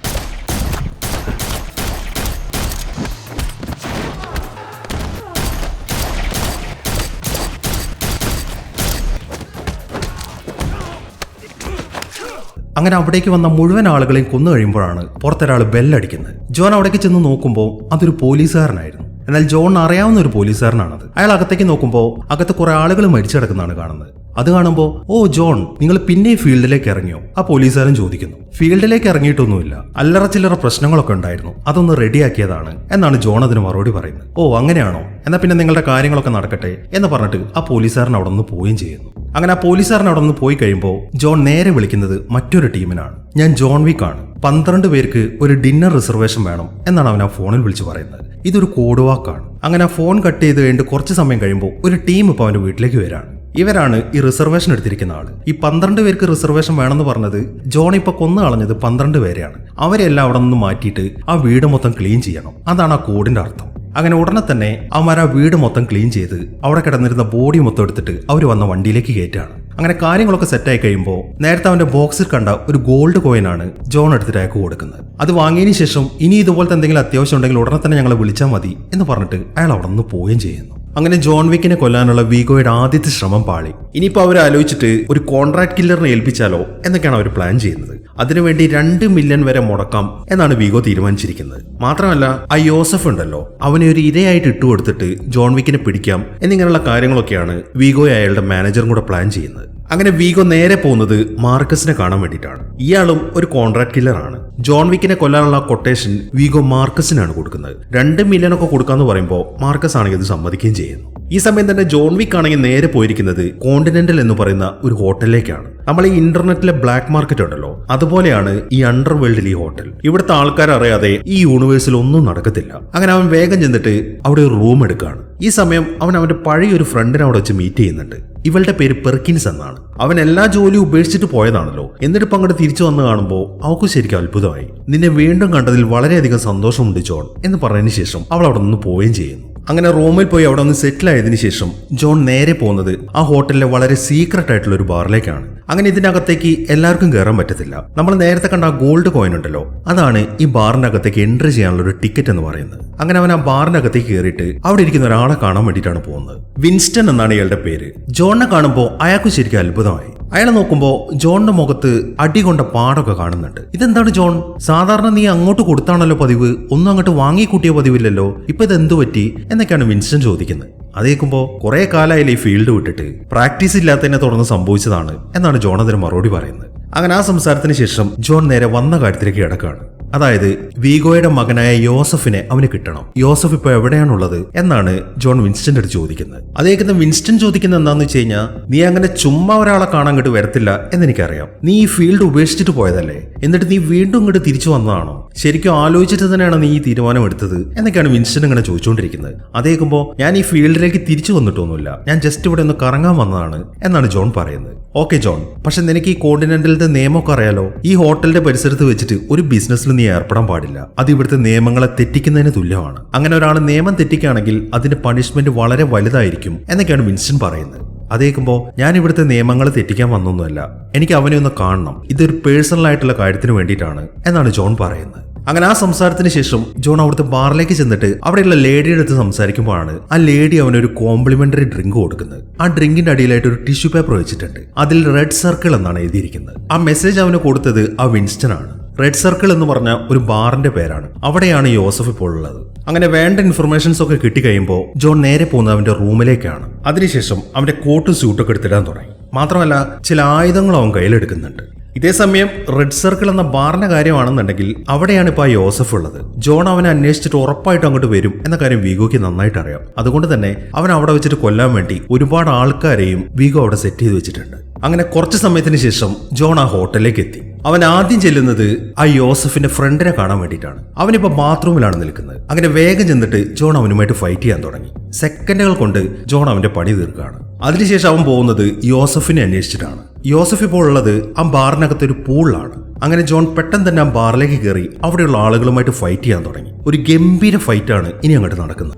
അങ്ങനെ അവിടേക്ക് വന്ന മുഴുവൻ ആളുകളെയും കൊന്നു കഴിയുമ്പോഴാണ് പുറത്തൊരാൾ ബെല്ലടിക്കുന്നത്. ജോൺ അവിടേക്ക് ചെന്ന് നോക്കുമ്പോൾ അതൊരു പോലീസുകാരനായിരുന്നു. എന്നാൽ ജോൺ അറിയാവുന്ന ഒരു പോലീസുകാരനാണത്. അയാൾ അകത്തേക്ക് നോക്കുമ്പോൾ അകത്ത് കുറെ ആളുകൾ മരിച്ചു കിടക്കുന്നതാണ് കാണുന്നത്. അത് കാണുമ്പോൾ ഓ ജോൺ നിങ്ങൾ പിന്നെ ഫീൽഡിലേക്ക് ഇറങ്ങിയോ? ആ പോലീസുകാരൻ ചോദിക്കുന്നു. ഫീൽഡിലേക്ക് ഇറങ്ങിയിട്ടൊന്നുമില്ല. അല്ലറ ചില്ലറ പ്രശ്നങ്ങളൊക്കെ ഉണ്ടായിരുന്നു. അതൊന്ന് റെഡിയാക്കിയതാണ് എന്നാണ് ജോൺ അതിന് മറുപടി പറയുന്നത്. ഓ അങ്ങനെയാണോ? എന്നാ പിന്നെ നിങ്ങളുടെ കാര്യങ്ങളൊക്കെ നടക്കട്ടെ എന്ന് പറഞ്ഞിട്ട് ആ പോലീസുകാരൻ അവിടെ നിന്ന് പോവുകയും ചെയ്യുന്നു. അങ്ങനെ ആ പോലീസുകാരൻ അവിടെ നിന്ന് പോയി കഴിയുമ്പോൾ ജോൺ നേരെ വിളിക്കുന്നത് മറ്റൊരു ടീമിനാണ്. ഞാൻ ജോൺ വിക്ക് ആണ്. പന്ത്രണ്ട് പേർക്ക് ഒരു ഡിന്നർ റിസർവേഷൻ വേണം എന്നാണ് അവൻ ആ ഫോണിൽ വിളിച്ച് പറയുന്നത്. ഇതൊരു കോഡ് വാക്കാണ്. അങ്ങനെ ആ ഫോൺ കട്ട് ചെയ്ത് കഴിഞ്ഞിട്ട് കുറച്ച് സമയം കഴിയുമ്പോൾ ഒരു ടീം ഇപ്പോൾ അവന്റെ വീട്ടിലേക്ക് വരാണ്. ഇവരാണ് ഈ റിസർവേഷൻ എടുത്തിരിക്കുന്ന ആൾ. ഈ പന്ത്രണ്ട് പേർക്ക് റിസർവേഷൻ വേണമെന്ന് പറഞ്ഞത് ജോൺ ഇപ്പൊ കൊന്നു കളഞ്ഞത് പന്ത്രണ്ട് പേരെയാണ്. അവരെല്ലാം അവിടെ നിന്ന് മാറ്റിയിട്ട് ആ വീട് മൊത്തം ക്ലീൻ ചെയ്യണം. അതാണ് ആ കോഡിന്റെ അർത്ഥം. അങ്ങനെ ഉടനെ തന്നെ അവന്മാർ ആ വീട് മൊത്തം ക്ലീൻ ചെയ്ത് അവിടെ കിടന്നിരുന്ന ബോഡി മൊത്തം എടുത്തിട്ട് അവർ വന്ന വണ്ടിയിലേക്ക് കയറ്റാണ് അങ്ങനെ കാര്യങ്ങളൊക്കെ സെറ്റായി കഴിയുമ്പോൾ നേരത്തെ അവന്റെ ബോക്സിൽ കണ്ട ഒരു ഗോൾഡ് കോയിൻ ആണ് ജോൺ എടുത്തിട്ട് അയാൾക്ക് കൊടുക്കുന്നത്. അത് വാങ്ങിയതിന് ശേഷം ഇനി ഇതുപോലത്തെ എന്തെങ്കിലും അത്യാവശ്യം ഉണ്ടെങ്കിൽ ഉടനെ തന്നെ ഞങ്ങളെ വിളിച്ചാൽ മതി എന്ന് പറഞ്ഞിട്ട് അയാൾ അവിടെ നിന്ന് പോവുകയും ചെയ്യുന്നു. അങ്ങനെ ജോൺ വിക്കിനെ കൊല്ലാനുള്ള വീഗോയുടെ ആദ്യത്തെ ശ്രമം പാളി. ഇനിയിപ്പോൾ അവർ ആലോചിച്ചിട്ട് ഒരു കോൺട്രാക്ട് കില്ലറിനെ ഏൽപ്പിച്ചാലോ എന്നൊക്കെയാണ് അവർ പ്ലാൻ ചെയ്യുന്നത്. അതിനുവേണ്ടി രണ്ട് മില്യൺ വരെ മുടക്കാം എന്നാണ് വീഗോ തീരുമാനിച്ചിരിക്കുന്നത്. മാത്രമല്ല ആ യോസഫ് ഉണ്ടല്ലോ. അവനെ ഒരു ഇരയായിട്ട് ഇട്ടുകൊടുത്തിട്ട് ജോൺ വിക്കിനെ പിടിക്കാം എന്നിങ്ങനെയുള്ള കാര്യങ്ങളൊക്കെയാണ് വീഗോയെ അയാളുടെ മാനേജറും കൂടെ പ്ലാൻ ചെയ്യുന്നത്. അങ്ങനെ വീഗോ നേരെ പോകുന്നത് മാർക്കസിനെ കാണാൻ വേണ്ടിയിട്ടാണ്. ഇയാളും ഒരു കോൺട്രാക്ട് കില്ലറാണ് ജോൺ വിക്കിനെ കൊല്ലാനുള്ള കൊട്ടേഷൻ വീഗോ മാർക്കസിനാണ് കൊടുക്കുന്നത്. രണ്ട് മില്യൺ ഒക്കെ കൊടുക്കാന്ന് പറയുമ്പോൾ മാർക്കസ് ആണെങ്കിൽ അത് സമ്മതിക്കുകയും ചെയ്യുന്നു. ഈ സമയം തന്നെ ജോൺ വിക്ക് ആണെങ്കിൽ നേരെ പോയിരിക്കുന്നത് കോണ്ടിനെന്റൽ എന്ന് പറയുന്ന ഒരു ഹോട്ടലിലേക്കാണ്. നമ്മൾ ഈ ഇന്റർനെറ്റിലെ ബ്ലാക്ക് മാർക്കറ്റ് ഉണ്ടല്ലോ അതുപോലെയാണ് ഈ അണ്ടർ വേൾഡിൽ ഈ ഹോട്ടൽ. ഇവിടുത്തെ ആൾക്കാർ അറിയാതെ ഈ യൂണിവേഴ്സിൽ ഒന്നും നടക്കത്തില്ല. അങ്ങനെ അവൻ വേഗം ചെന്നിട്ട് അവിടെ ഒരു റൂം എടുക്കുകയാണ്. ഈ സമയം അവൻ അവന്റെ പഴയ ഒരു ഫ്രണ്ടിനെ അവിടെ വെച്ച് മീറ്റ് ചെയ്യുന്നുണ്ട്. ഇവളുടെ പേര് പെർക്കിൻസ് എന്നാണ്. അവൻ എല്ലാ ജോലിയും ഉപേക്ഷിച്ചിട്ട് പോയതാണല്ലോ. എന്നിട്ട് ഇപ്പം അങ്ങോട്ട് തിരിച്ചു വന്ന് കാണുമ്പോൾ അവൾക്ക് ശരിക്കും അത്ഭുതമായി. നിന്നെ വീണ്ടും കണ്ടതിൽ വളരെയധികം സന്തോഷമുണ്ട് ജോൺ എന്ന് പറഞ്ഞതിന് ശേഷം അവൾ അവിടെ നിന്ന് പോവുകയും ചെയ്യുന്നു. അങ്ങനെ റോമിൽ പോയി അവിടെ ഒന്ന് സെറ്റിൽ ആയതിനു ശേഷം ജോൺ നേരെ പോകുന്നത് ആ ഹോട്ടലിലെ വളരെ സീക്രട്ട് ആയിട്ടുള്ള ഒരു ബാറിലേക്കാണ്. അങ്ങനെ ഇതിനകത്തേക്ക് എല്ലാവർക്കും കയറാൻ പറ്റത്തില്ല. നമ്മൾ നേരത്തെ കണ്ട ആ ഗോൾഡ് കോയിൻ ഉണ്ടല്ലോ അതാണ് ഈ ബാറിന്റെ അകത്തേക്ക് എൻട്രി ചെയ്യാനുള്ള ഒരു ടിക്കറ്റ് എന്ന് പറയുന്നത്. അങ്ങനെ അവൻ ആ ബാറിന്റെ അകത്തേക്ക് കയറിയിട്ട് അവിടെ ഇരിക്കുന്ന ഒരാളെ കാണാൻ വേണ്ടിയിട്ടാണ് പോകുന്നത്. വിൻസ്റ്റൺ എന്നാണ് ഇയാളുടെ പേര്. ജോണിനെ കാണുമ്പോൾ അയാൾക്ക് ശരിക്കും അത്ഭുതമായി. അയാളെ നോക്കുമ്പോൾ ജോണിന്റെ മുഖത്ത് അടി കൊണ്ട പാടൊക്കെ കാണുന്നുണ്ട്. ഇതെന്താണ് ജോൺ? സാധാരണ നീ അങ്ങോട്ട് കൊടുത്താണല്ലോ പതിവ് ഒന്നും അങ്ങോട്ട് വാങ്ങി കൂട്ടിയ പതിവില്ലല്ലോ. ഇപ്പൊ ഇത് എന്തു പറ്റി? എന്നൊക്കെയാണ് വിൻസ്റ്റൺ ചോദിക്കുന്നത്. അത് കേൾക്കുമ്പോൾ കുറെ കാലമായില്ലേ ഈ ഫീൽഡ് വിട്ടിട്ട്. പ്രാക്ടീസ് ഇല്ലാത്തതിനെ തുടർന്ന് സംഭവിച്ചതാണ് എന്നാണ് ജോൺ അതിന് മറുപടി പറയുന്നത്. അങ്ങനെ ആ സംസാരത്തിന് ശേഷം ജോൺ നേരെ വന്ന കാര്യത്തിലേക്ക് കിടക്കുകയാണ്. അതായത് വീഗോയുടെ മകനായ യോസഫിനെ അവന് കിട്ടണം. യോസഫ് ഇപ്പൊ എവിടെയാണുള്ളത് എന്നാണ് ജോൺ വിൻസ്റ്റന്റെ അടുത്ത് ചോദിക്കുന്നത്. അദ്ദേഹത്തിന് വിൻസ്റ്റൺ ചോദിക്കുന്നത് എന്താണെന്ന് വെച്ച് കഴിഞ്ഞാൽ നീ അങ്ങനെ ചുമ്മാ ഒരാളെ കാണാൻ ഇങ്ങോട്ട് വരത്തില്ല എന്നെനിക്കറിയാം. നീ ഈ ഫീൽഡ് ഉപേക്ഷിച്ചിട്ട് പോയതല്ലേ? എന്നിട്ട് നീ വീണ്ടും ഇങ്ങോട്ട് തിരിച്ചു വന്നതാണോ? ശരിക്കും ആലോചിച്ചിട്ട് തന്നെയാണ് നീ ഈ തീരുമാനം എടുത്തത് എന്നൊക്കെയാണ് വിൻസ്റ്റൺ ഇങ്ങനെ ചോദിച്ചുകൊണ്ടിരിക്കുന്നത്. അതേക്കുമ്പോൾ ഞാൻ ഈ ഫീൽഡിലേക്ക് തിരിച്ചു വന്നിട്ടൊന്നുമില്ല. ഞാൻ ജസ്റ്റ് ഇവിടെ ഒന്ന് കറങ്ങാൻ വന്നതാണ് എന്നാണ് ജോൺ പറയുന്നത്. Okay John. പക്ഷെ നിനക്ക് ഈ കോണ്ടിനെന്റലിന്റെ നിയമമൊക്കെ അറിയാലോ? ഈ ഹോട്ടലിന്റെ പരിസരത്ത് വെച്ചിട്ട് ഒരു ബിസിനസ്സിൽ നീ ഏർപ്പെടാൻ പാടില്ല. അത് ഇവിടുത്തെ നിയമങ്ങളെ തെറ്റിക്കുന്നതിന് തുല്യമാണ്. അങ്ങനെ ഒരാൾ നിയമം തെറ്റിക്കുകയാണെങ്കിൽ അതിന്റെ പണിഷ്മെന്റ് വളരെ വലുതായിരിക്കും എന്നൊക്കെയാണ് വിൻസ്റ്റൺ പറയുന്നത്. അതേക്കുമ്പോൾ ഞാൻ ഇവിടുത്തെ നിയമങ്ങൾ തെറ്റിക്കാൻ വന്നൊന്നുമല്ല. എനിക്ക് അവനെ ഒന്ന് കാണണം. ഇതൊരു പേഴ്സണൽ ആയിട്ടുള്ള കാര്യത്തിന് വേണ്ടിയിട്ടാണ് എന്നാണ് ജോൺ പറയുന്നത്. അങ്ങനെ ആ സംസാരത്തിന് ശേഷം ജോൺ അവിടുത്തെ ബാറിലേക്ക് ചെന്നിട്ട് അവിടെയുള്ള ലേഡിയുടെ അടുത്ത് സംസാരിക്കുമ്പോഴാണ് ആ ലേഡി അവനൊരു കോംപ്ലിമെന്ററി ഡ്രിങ്ക് കൊടുക്കുന്നത്. ആ ഡ്രിങ്കിന്റെ അടിയിലായിട്ട് ഒരു ടിഷ്യൂ പേപ്പർ വെച്ചിട്ടുണ്ട്. അതിൽ റെഡ് സർക്കിൾ എന്നാണ് എഴുതിയിരിക്കുന്നത്. ആ മെസ്സേജ് അവന് കൊടുത്തത് ആ വിൻസ്റ്റൺ ആണ് റെഡ് സർക്കിൾ എന്ന് പറഞ്ഞ ഒരു ബാറിന്റെ പേരാണ്. അവിടെയാണ് യോസഫ് ഇപ്പോൾ ഉള്ളത്. അങ്ങനെ വേണ്ട ഇൻഫർമേഷൻസ് ഒക്കെ കിട്ടിക്കഴിയുമ്പോൾ ജോൺ നേരെ പോകുന്നത് അവന്റെ റൂമിലേക്കാണ്. അതിനുശേഷം അവന്റെ കോട്ടും സ്യൂട്ടൊക്കെ എടുത്തിടാൻ തുടങ്ങി. മാത്രമല്ല ചില ആയുധങ്ങളും അവൻ കയ്യിലെടുക്കുന്നുണ്ട്. ഇതേ സമയം റെഡ് സർക്കിൾ എന്ന ബാറിന്റെ കാര്യമാണെന്നുണ്ടെങ്കിൽ അവിടെയാണ് ഇപ്പോൾ യോസഫ് ഉള്ളത്. ജോൺ അവനെ അന്വേഷിച്ചിട്ട് ഉറപ്പായിട്ട് അങ്ങോട്ട് വരും എന്ന കാര്യം വീഗോയ്ക്ക് നന്നായിട്ട് അറിയാം. അതുകൊണ്ട് തന്നെ അവൻ അവിടെ വെച്ചിട്ട് കൊല്ലാൻ വേണ്ടി ഒരുപാട് ആൾക്കാരെയും വീഗോ അവിടെ സെറ്റ് ചെയ്ത് വെച്ചിട്ടുണ്ട്. അങ്ങനെ കുറച്ച് സമയത്തിന് ശേഷം ജോൺ ആ ഹോട്ടലിലേക്ക് എത്തി. അവൻ ആദ്യം ചെല്ലുന്നത് ആ യോസഫിന്റെ ഫ്രണ്ടിനെ കാണാൻ വേണ്ടിയിട്ടാണ്. അവനിപ്പോ ബാത്റൂമിലാണ് നിൽക്കുന്നത്. അങ്ങനെ വേഗം ചെന്നിട്ട് ജോൺ അവനുമായിട്ട് ഫൈറ്റ് ചെയ്യാൻ തുടങ്ങി. സെക്കൻഡുകൾ കൊണ്ട് ജോൺ അവന്റെ പണി തീർക്കുകയാണ്. അതിനുശേഷം അവൻ പോകുന്നത് യോസഫിനെ അന്വേഷിച്ചിട്ടാണ്. യോസഫ് ഇപ്പോൾ ഉള്ളത് ആ ബാറിനകത്ത് ഒരു പൂളിലാണ്. അങ്ങനെ ജോൺ പെട്ടെന്ന് തന്നെ ആ ബാറിലേക്ക് കയറി അവിടെയുള്ള ആളുകളുമായിട്ട് ഫൈറ്റ് ചെയ്യാൻ തുടങ്ങി. ഒരു ഗംഭീര ഫൈറ്റാണ് ഇനി അങ്ങോട്ട് നടക്കുന്നത്.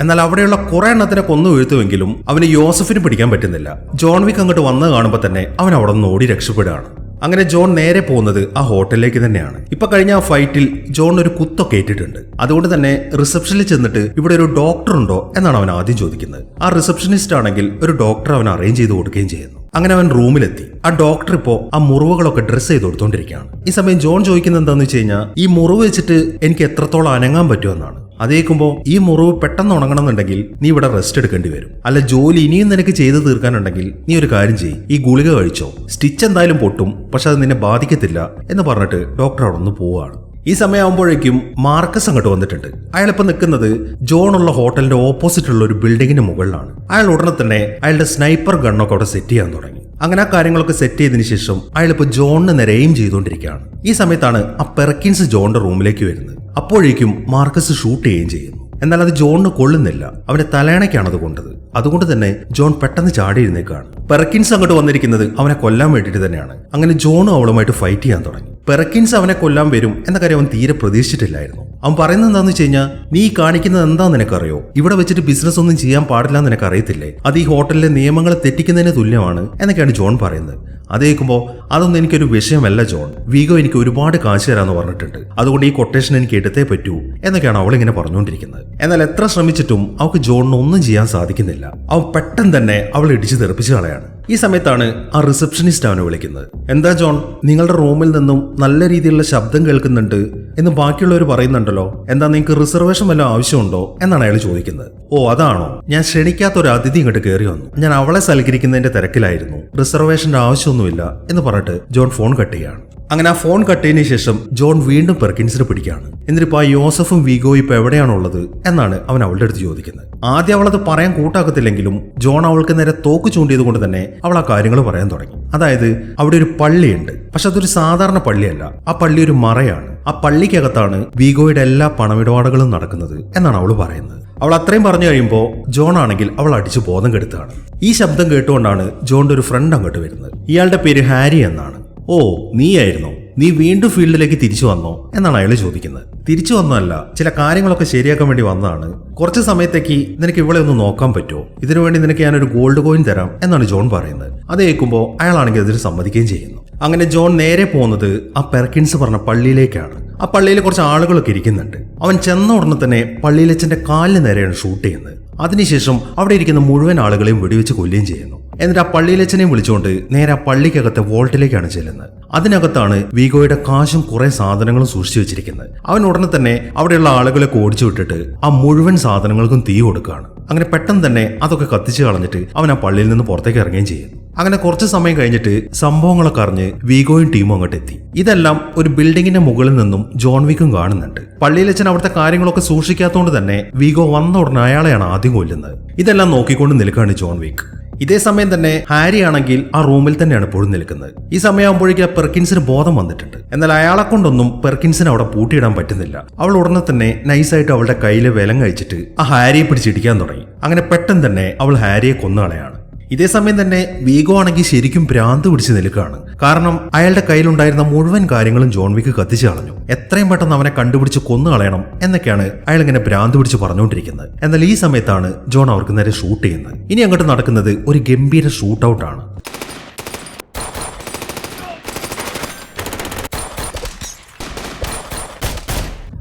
എന്നാൽ അവിടെയുള്ള കുറെ എണ്ണത്തിനെ കൊന്നു വീഴ്ത്തുവെങ്കിലും അവന് യോസഫിന് പിടിക്കാൻ പറ്റുന്നില്ല. ജോൺ വിക്ക് അങ്ങോട്ട് വന്ന് കാണുമ്പോൾ തന്നെ അവൻ അവിടെ നിന്ന് ഓടി രക്ഷപ്പെടുകയാണ്. അങ്ങനെ ജോൺ നേരെ പോകുന്നത് ആ ഹോട്ടലിലേക്ക് തന്നെയാണ്. ഇപ്പൊ കഴിഞ്ഞ ആ ഫൈറ്റിൽ ജോൺ ഒരു കുത്തൊക്കെ ഏറ്റിട്ടുണ്ട് അതുകൊണ്ട് തന്നെ റിസപ്ഷനിൽ ചെന്നിട്ട് ഇവിടെ ഒരു ഡോക്ടർ ഉണ്ടോ എന്നാണ് അവൻ ആദ്യം ചോദിക്കുന്നത്. ആ റിസപ്ഷനിസ്റ്റ് ആണെങ്കിൽ ഒരു ഡോക്ടർ അവൻ അറേഞ്ച് ചെയ്ത് കൊടുക്കുകയും ചെയ്യുന്നു. അങ്ങനെ അവൻ റൂമിലെത്തി. ആ ഡോക്ടർ ഇപ്പോ ആ മുറിവുകളൊക്കെ ഡ്രസ്സ് ചെയ്ത് കൊടുത്തോണ്ടിരിക്കുകയാണ്. ഈ സമയം ജോൺ ചോദിക്കുന്നത് എന്താണെന്ന് വെച്ച് കഴിഞ്ഞാൽ ഈ മുറിവ് വെച്ചിട്ട് എനിക്ക് എത്രത്തോളം അനങ്ങാൻ പറ്റുമെന്നാണ്. അതേക്കുമ്പോൾ ഈ മുറിവ് പെട്ടെന്ന് ഉണങ്ങണമെന്നുണ്ടെങ്കിൽ നീ ഇവിടെ റെസ്റ്റ് എടുക്കേണ്ടി വരും. അല്ല ജോലി ഇനിയും നിനക്ക് ചെയ്തു തീർക്കാനുണ്ടെങ്കിൽ നീ ഒരു കാര്യം ചെയ്യ്. ഈ ഗുളിക കഴിച്ചോ? സ്റ്റിച്ച് എന്തായാലും പൊട്ടും പക്ഷെ അത് നിന്നെ ബാധിക്കത്തില്ല എന്ന് പറഞ്ഞിട്ട് ഡോക്ടർ അവിടെ നിന്ന് പോവുകയാണ് ഈ സമയമാകുമ്പോഴേക്കും മാർക്കസ് അങ്ങോട്ട് വന്നിട്ടുണ്ട്. അയാൾ ഇപ്പൊ നിൽക്കുന്നത് ജോണുള്ള ഹോട്ടലിന്റെ ഓപ്പോസിറ്റ് ഉള്ള ഒരു ബിൽഡിങ്ങിന് മുകളിലാണ്. അയാൾ ഉടനെ തന്നെ അയാളുടെ സ്നൈപ്പർ ഗണ്ണൊക്കെ അവിടെ സെറ്റ് ചെയ്യാൻ തുടങ്ങി. അങ്ങനെ ആ കാര്യങ്ങളൊക്കെ സെറ്റ് ചെയ്തതിനു ശേഷം അയാളിപ്പോ ജോണിന് നേരെ എയിം ചെയ്തുകൊണ്ടിരിക്കുകയാണ്. ഈ സമയത്താണ് ആ പെറക്കിൻസ് ജോണിന്റെ റൂമിലേക്ക് വരുന്നത്. അപ്പോഴേക്കും മാർക്കസ് ഷൂട്ട് ചെയ്യുകയും ചെയ്യുന്നു. എന്നാൽ അത് ജോണിന് കൊള്ളുന്നില്ല. അവന്റെ തലയണയ്ക്കാണ് അത് കൊണ്ടത്. അതുകൊണ്ട് തന്നെ ജോൺ പെട്ടെന്ന് ചാടി ഇരുന്നേക്കാണ് പെറക്കിൻസ് അങ്ങോട്ട് വന്നിരിക്കുന്നത് അവനെ കൊല്ലാൻ വേണ്ടിയിട്ട് തന്നെയാണ്. അങ്ങനെ ജോണും അവളുമായിട്ട് ഫൈറ്റ് ചെയ്യാൻ തുടങ്ങി. പെർക്കിൻസ് അവനെ കൊല്ലാൻ വരും എന്ന കാര്യം അവൻ തീരെ പ്രതീക്ഷിച്ചിട്ടില്ലായിരുന്നു. അവൻ പറയുന്നത് എന്താണെന്ന് വെച്ച് കഴിഞ്ഞാൽ നീ കാണിക്കുന്നത് എന്താന്ന് നിനക്കറിയോ? ഇവിടെ വെച്ചിട്ട് ബിസിനസ് ഒന്നും ചെയ്യാൻ പാടില്ല എന്ന് നിനക്കറിയത്തില്ലേ? അത് ഈ ഹോട്ടലിലെ നിയമങ്ങളെ തെറ്റിക്കുന്നതിന് തുല്യമാണ് എന്നൊക്കെയാണ് ജോൺ പറയുന്നത്. അത് കേൾക്കുമ്പോൾ അതൊന്നും എനിക്കൊരു വിഷയമല്ല ജോൺ. വീഗോ എനിക്ക് ഒരുപാട് കാശ് തരാമെന്ന് പറഞ്ഞിട്ടുണ്ട്. അതുകൊണ്ട് ഈ കൊട്ടേഷൻ എനിക്ക് എടുത്തേ പറ്റൂ എന്നൊക്കെയാണ് അവൾ ഇങ്ങനെ പറഞ്ഞുകൊണ്ടിരിക്കുന്നത്. എന്നാൽ എത്ര ശ്രമിച്ചിട്ടും അവൾക്ക് ജോണിന് ഒന്നും ചെയ്യാൻ സാധിക്കുന്നില്ല. അവൻ പെട്ടെന്ന് തന്നെ അവൾ ഇടിച്ചു തെറിപ്പിച്ച് കളയാണ്. ഈ സമയത്താണ് ആ റിസപ്ഷനിസ്റ്റ് അവനെ വിളിക്കുന്നത്. എന്താ ജോൺ? നിങ്ങളുടെ റൂമിൽ നിന്നും നല്ല രീതിയിലുള്ള ശബ്ദം കേൾക്കുന്നുണ്ട് എന്ന് ബാക്കിയുള്ളവർ പറയുന്നുണ്ടല്ലോ. എന്താ നിങ്ങൾക്ക് റിസർവേഷൻ വല്ലതും ആവശ്യമുണ്ടോ എന്നാണ് അയാൾ ചോദിക്കുന്നത്. ഓ അതാണോ? ഞാൻ ക്ഷണിക്കാത്ത ഒരു അതിഥി ഇങ്ങോട്ട് കയറി വന്നു. ഞാൻ അവളെ സൽക്കരിക്കുന്നതിന്റെ തിരക്കിലായിരുന്നു. റിസർവേഷന്റെ ആവശ്യമൊന്നുമില്ല എന്ന് പറഞ്ഞിട്ട് ജോൺ ഫോൺ കട്ട് ചെയ്യാണ് അങ്ങനെ ആ ഫോൺ കട്ട് ശേഷം ജോൺ വീണ്ടും പെർക്കിൻസിനെ പിടിക്കുകയാണ്. എന്നിട്ടിപ്പോ ആ യോസഫും വീഗോയും ഇപ്പൊ എവിടെയാണുള്ളത് എന്നാണ് അവൻ അവളുടെ അടുത്ത് ചോദിക്കുന്നത്. ആദ്യം അവളത് പറയാൻ കൂട്ടാക്കത്തില്ലെങ്കിലും ജോൺ അവൾക്ക് നേരെ തോക്ക് ചൂണ്ടിയത് കൊണ്ട് തന്നെ അവൾ ആ കാര്യങ്ങൾ പറയാൻ തുടങ്ങി. അതായത് അവിടെ ഒരു പള്ളിയുണ്ട്. പക്ഷെ അതൊരു സാധാരണ പള്ളിയല്ല. ആ പള്ളി ഒരു മറയാണ്. ആ പള്ളിക്കകത്താണ് വീഗോയുടെ എല്ലാ പണമിടപാടുകളും നടക്കുന്നത് എന്നാണ് അവൾ പറയുന്നത്. അവൾ അത്രയും പറഞ്ഞു കഴിയുമ്പോൾ ജോൺ ആണെങ്കിൽ അവൾ അടിച്ചു ബോധം കെടുത്താണ് ഈ ശബ്ദം കേട്ടുകൊണ്ടാണ് ജോണിന്റെ ഒരു ഫ്രണ്ട് അങ്ങോട്ട് വരുന്നത്. ഇയാളുടെ പേര് ഹാരി എന്നാണ്. ഓ നീയായിരുന്നോ. നീ വീണ്ടും ഫീൽഡിലേക്ക് തിരിച്ചു വന്നോ? എന്നാണ് അയാൾ ചോദിക്കുന്നത്. തിരിച്ചു വന്നതല്ല ചില കാര്യങ്ങളൊക്കെ ശരിയാക്കാൻ വേണ്ടി വന്നതാണ്. കുറച്ച് സമയത്തേക്ക് നിനക്ക് ഇവിടെ ഒന്ന് നോക്കാൻ പറ്റുമോ? ഇതിനുവേണ്ടി നിനക്ക് ഞാനൊരു ഗോൾഡ് കോയിൻ തരാം എന്നാണ് ജോൺ പറയുന്നത്. അത് കേൾക്കുമ്പോൾ അയാളാണെങ്കിൽ അതിന് സമ്മതിക്കുകയും ചെയ്യുന്നു. അങ്ങനെ ജോൺ നേരെ പോകുന്നത് ആ പെർക്കിൻസ് പറഞ്ഞ പള്ളിയിലേക്കാണ്. ആ പള്ളിയിൽ കുറച്ച് ആളുകളൊക്കെ ഇരിക്കുന്നുണ്ട്. അവൻ ചെന്ന ഉടനെ തന്നെ പള്ളിയിലച്ഛന്റെ കാലിന് നേരെയാണ് ഷൂട്ട് ചെയ്യുന്നത്. അതിനുശേഷം അവിടെ ഇരിക്കുന്ന മുഴുവൻ ആളുകളെയും വെടിവെച്ച് കൊല്ലുകയും ചെയ്യുന്നു. എന്നിട്ട് ആ പള്ളിയിലച്ഛനെയും വിളിച്ചുകൊണ്ട് നേരെ ആ പള്ളിക്കകത്തെ വോൾട്ടിലേക്കാണ് ചെല്ലുന്നത്. അതിനകത്താണ് വീഗോയുടെ കാശും കുറെ സാധനങ്ങളും സൂക്ഷിച്ചു വെച്ചിരിക്കുന്നത്. അവൻ ഉടനെ തന്നെ അവിടെയുള്ള ആളുകളെ ഓടിച്ചു വിട്ടിട്ട് ആ മുഴുവൻ സാധനങ്ങൾക്കും തീ കൊടുക്കുകയാണ്. അങ്ങനെ പെട്ടെന്ന് തന്നെ അതൊക്കെ കത്തിച്ചു കളഞ്ഞിട്ട് അവൻ ആ പള്ളിയിൽ നിന്ന് പുറത്തേക്ക് ഇറങ്ങുകയും ചെയ്യും അങ്ങനെ കുറച്ച് സമയം കഴിഞ്ഞിട്ട് സംഭവങ്ങളൊക്കെ അറിഞ്ഞ് വീഗോയും ടീമും അങ്ങോട്ട് എത്തി. ഇതെല്ലാം ഒരു ബിൽഡിങ്ങിന്റെ മുകളിൽ നിന്നും ജോൺ വിക്കും കാണുന്നുണ്ട്. പള്ളിയിലച്ഛൻ അവിടുത്തെ കാര്യങ്ങളൊക്കെ സൂക്ഷിക്കാത്തതുകൊണ്ട് തന്നെ വീഗോ വന്ന ഉടനെ അയാളെയാണ് ആദ്യം കൊല്ലുന്നത്. ഇതെല്ലാം നോക്കിക്കൊണ്ട് നിൽക്കുകയാണ് ജോൺ വിക്ക്. ഇതേ സമയം തന്നെ ഹാരി ആണെങ്കിൽ ആ റൂമിൽ തന്നെയാണ് ഇപ്പോഴും നിൽക്കുന്നത്. ഈ സമയമാകുമ്പോഴേക്കും പെർക്കിൻസിന് ബോധം വന്നിട്ടുണ്ട്. എന്നാൽ അയാളെ കൊണ്ടൊന്നും പെർക്കിൻസിന് അവിടെ പൂട്ടിയിടാൻ പറ്റുന്നില്ല. അവൾ ഉടനെ തന്നെ നൈസായിട്ട് അവളുടെ കയ്യിൽ വിലം കഴിച്ചിട്ട് ആ ഹാരിയെ പിടിച്ചിടിക്കാൻ തുടങ്ങി. അങ്ങനെ പെട്ടെന്ന് തന്നെ അവൾ ഹാരിയെ കൊന്നുകളയാണ് ഇതേ സമയം തന്നെ വീഗോ ആണെങ്കിൽ ശരിക്കും ഭ്രാന്ത് പിടിച്ച് നിൽക്കുകയാണ്. കാരണം അയാളുടെ കയ്യിലുണ്ടായിരുന്ന മുഴുവൻ കാര്യങ്ങളും ജോൺ വിക്ക് കത്തിച്ചു കളഞ്ഞു. എത്രയും പെട്ടെന്ന് അവനെ കണ്ടുപിടിച്ച് കൊന്നു കളയണം എന്നൊക്കെയാണ് അയാൾ ഇങ്ങനെ ഭ്രാന്ത് പിടിച്ച് പറഞ്ഞുകൊണ്ടിരിക്കുന്നത്. എന്നാൽ ഈ സമയത്താണ് ജോൺ അവർക്ക് നേരെ ഷൂട്ട് ചെയ്യുന്നത്. ഇനി അങ്ങോട്ട് നടക്കുന്നത് ഒരു ഗംഭീര ഷൂട്ട് ഔട്ടാണ്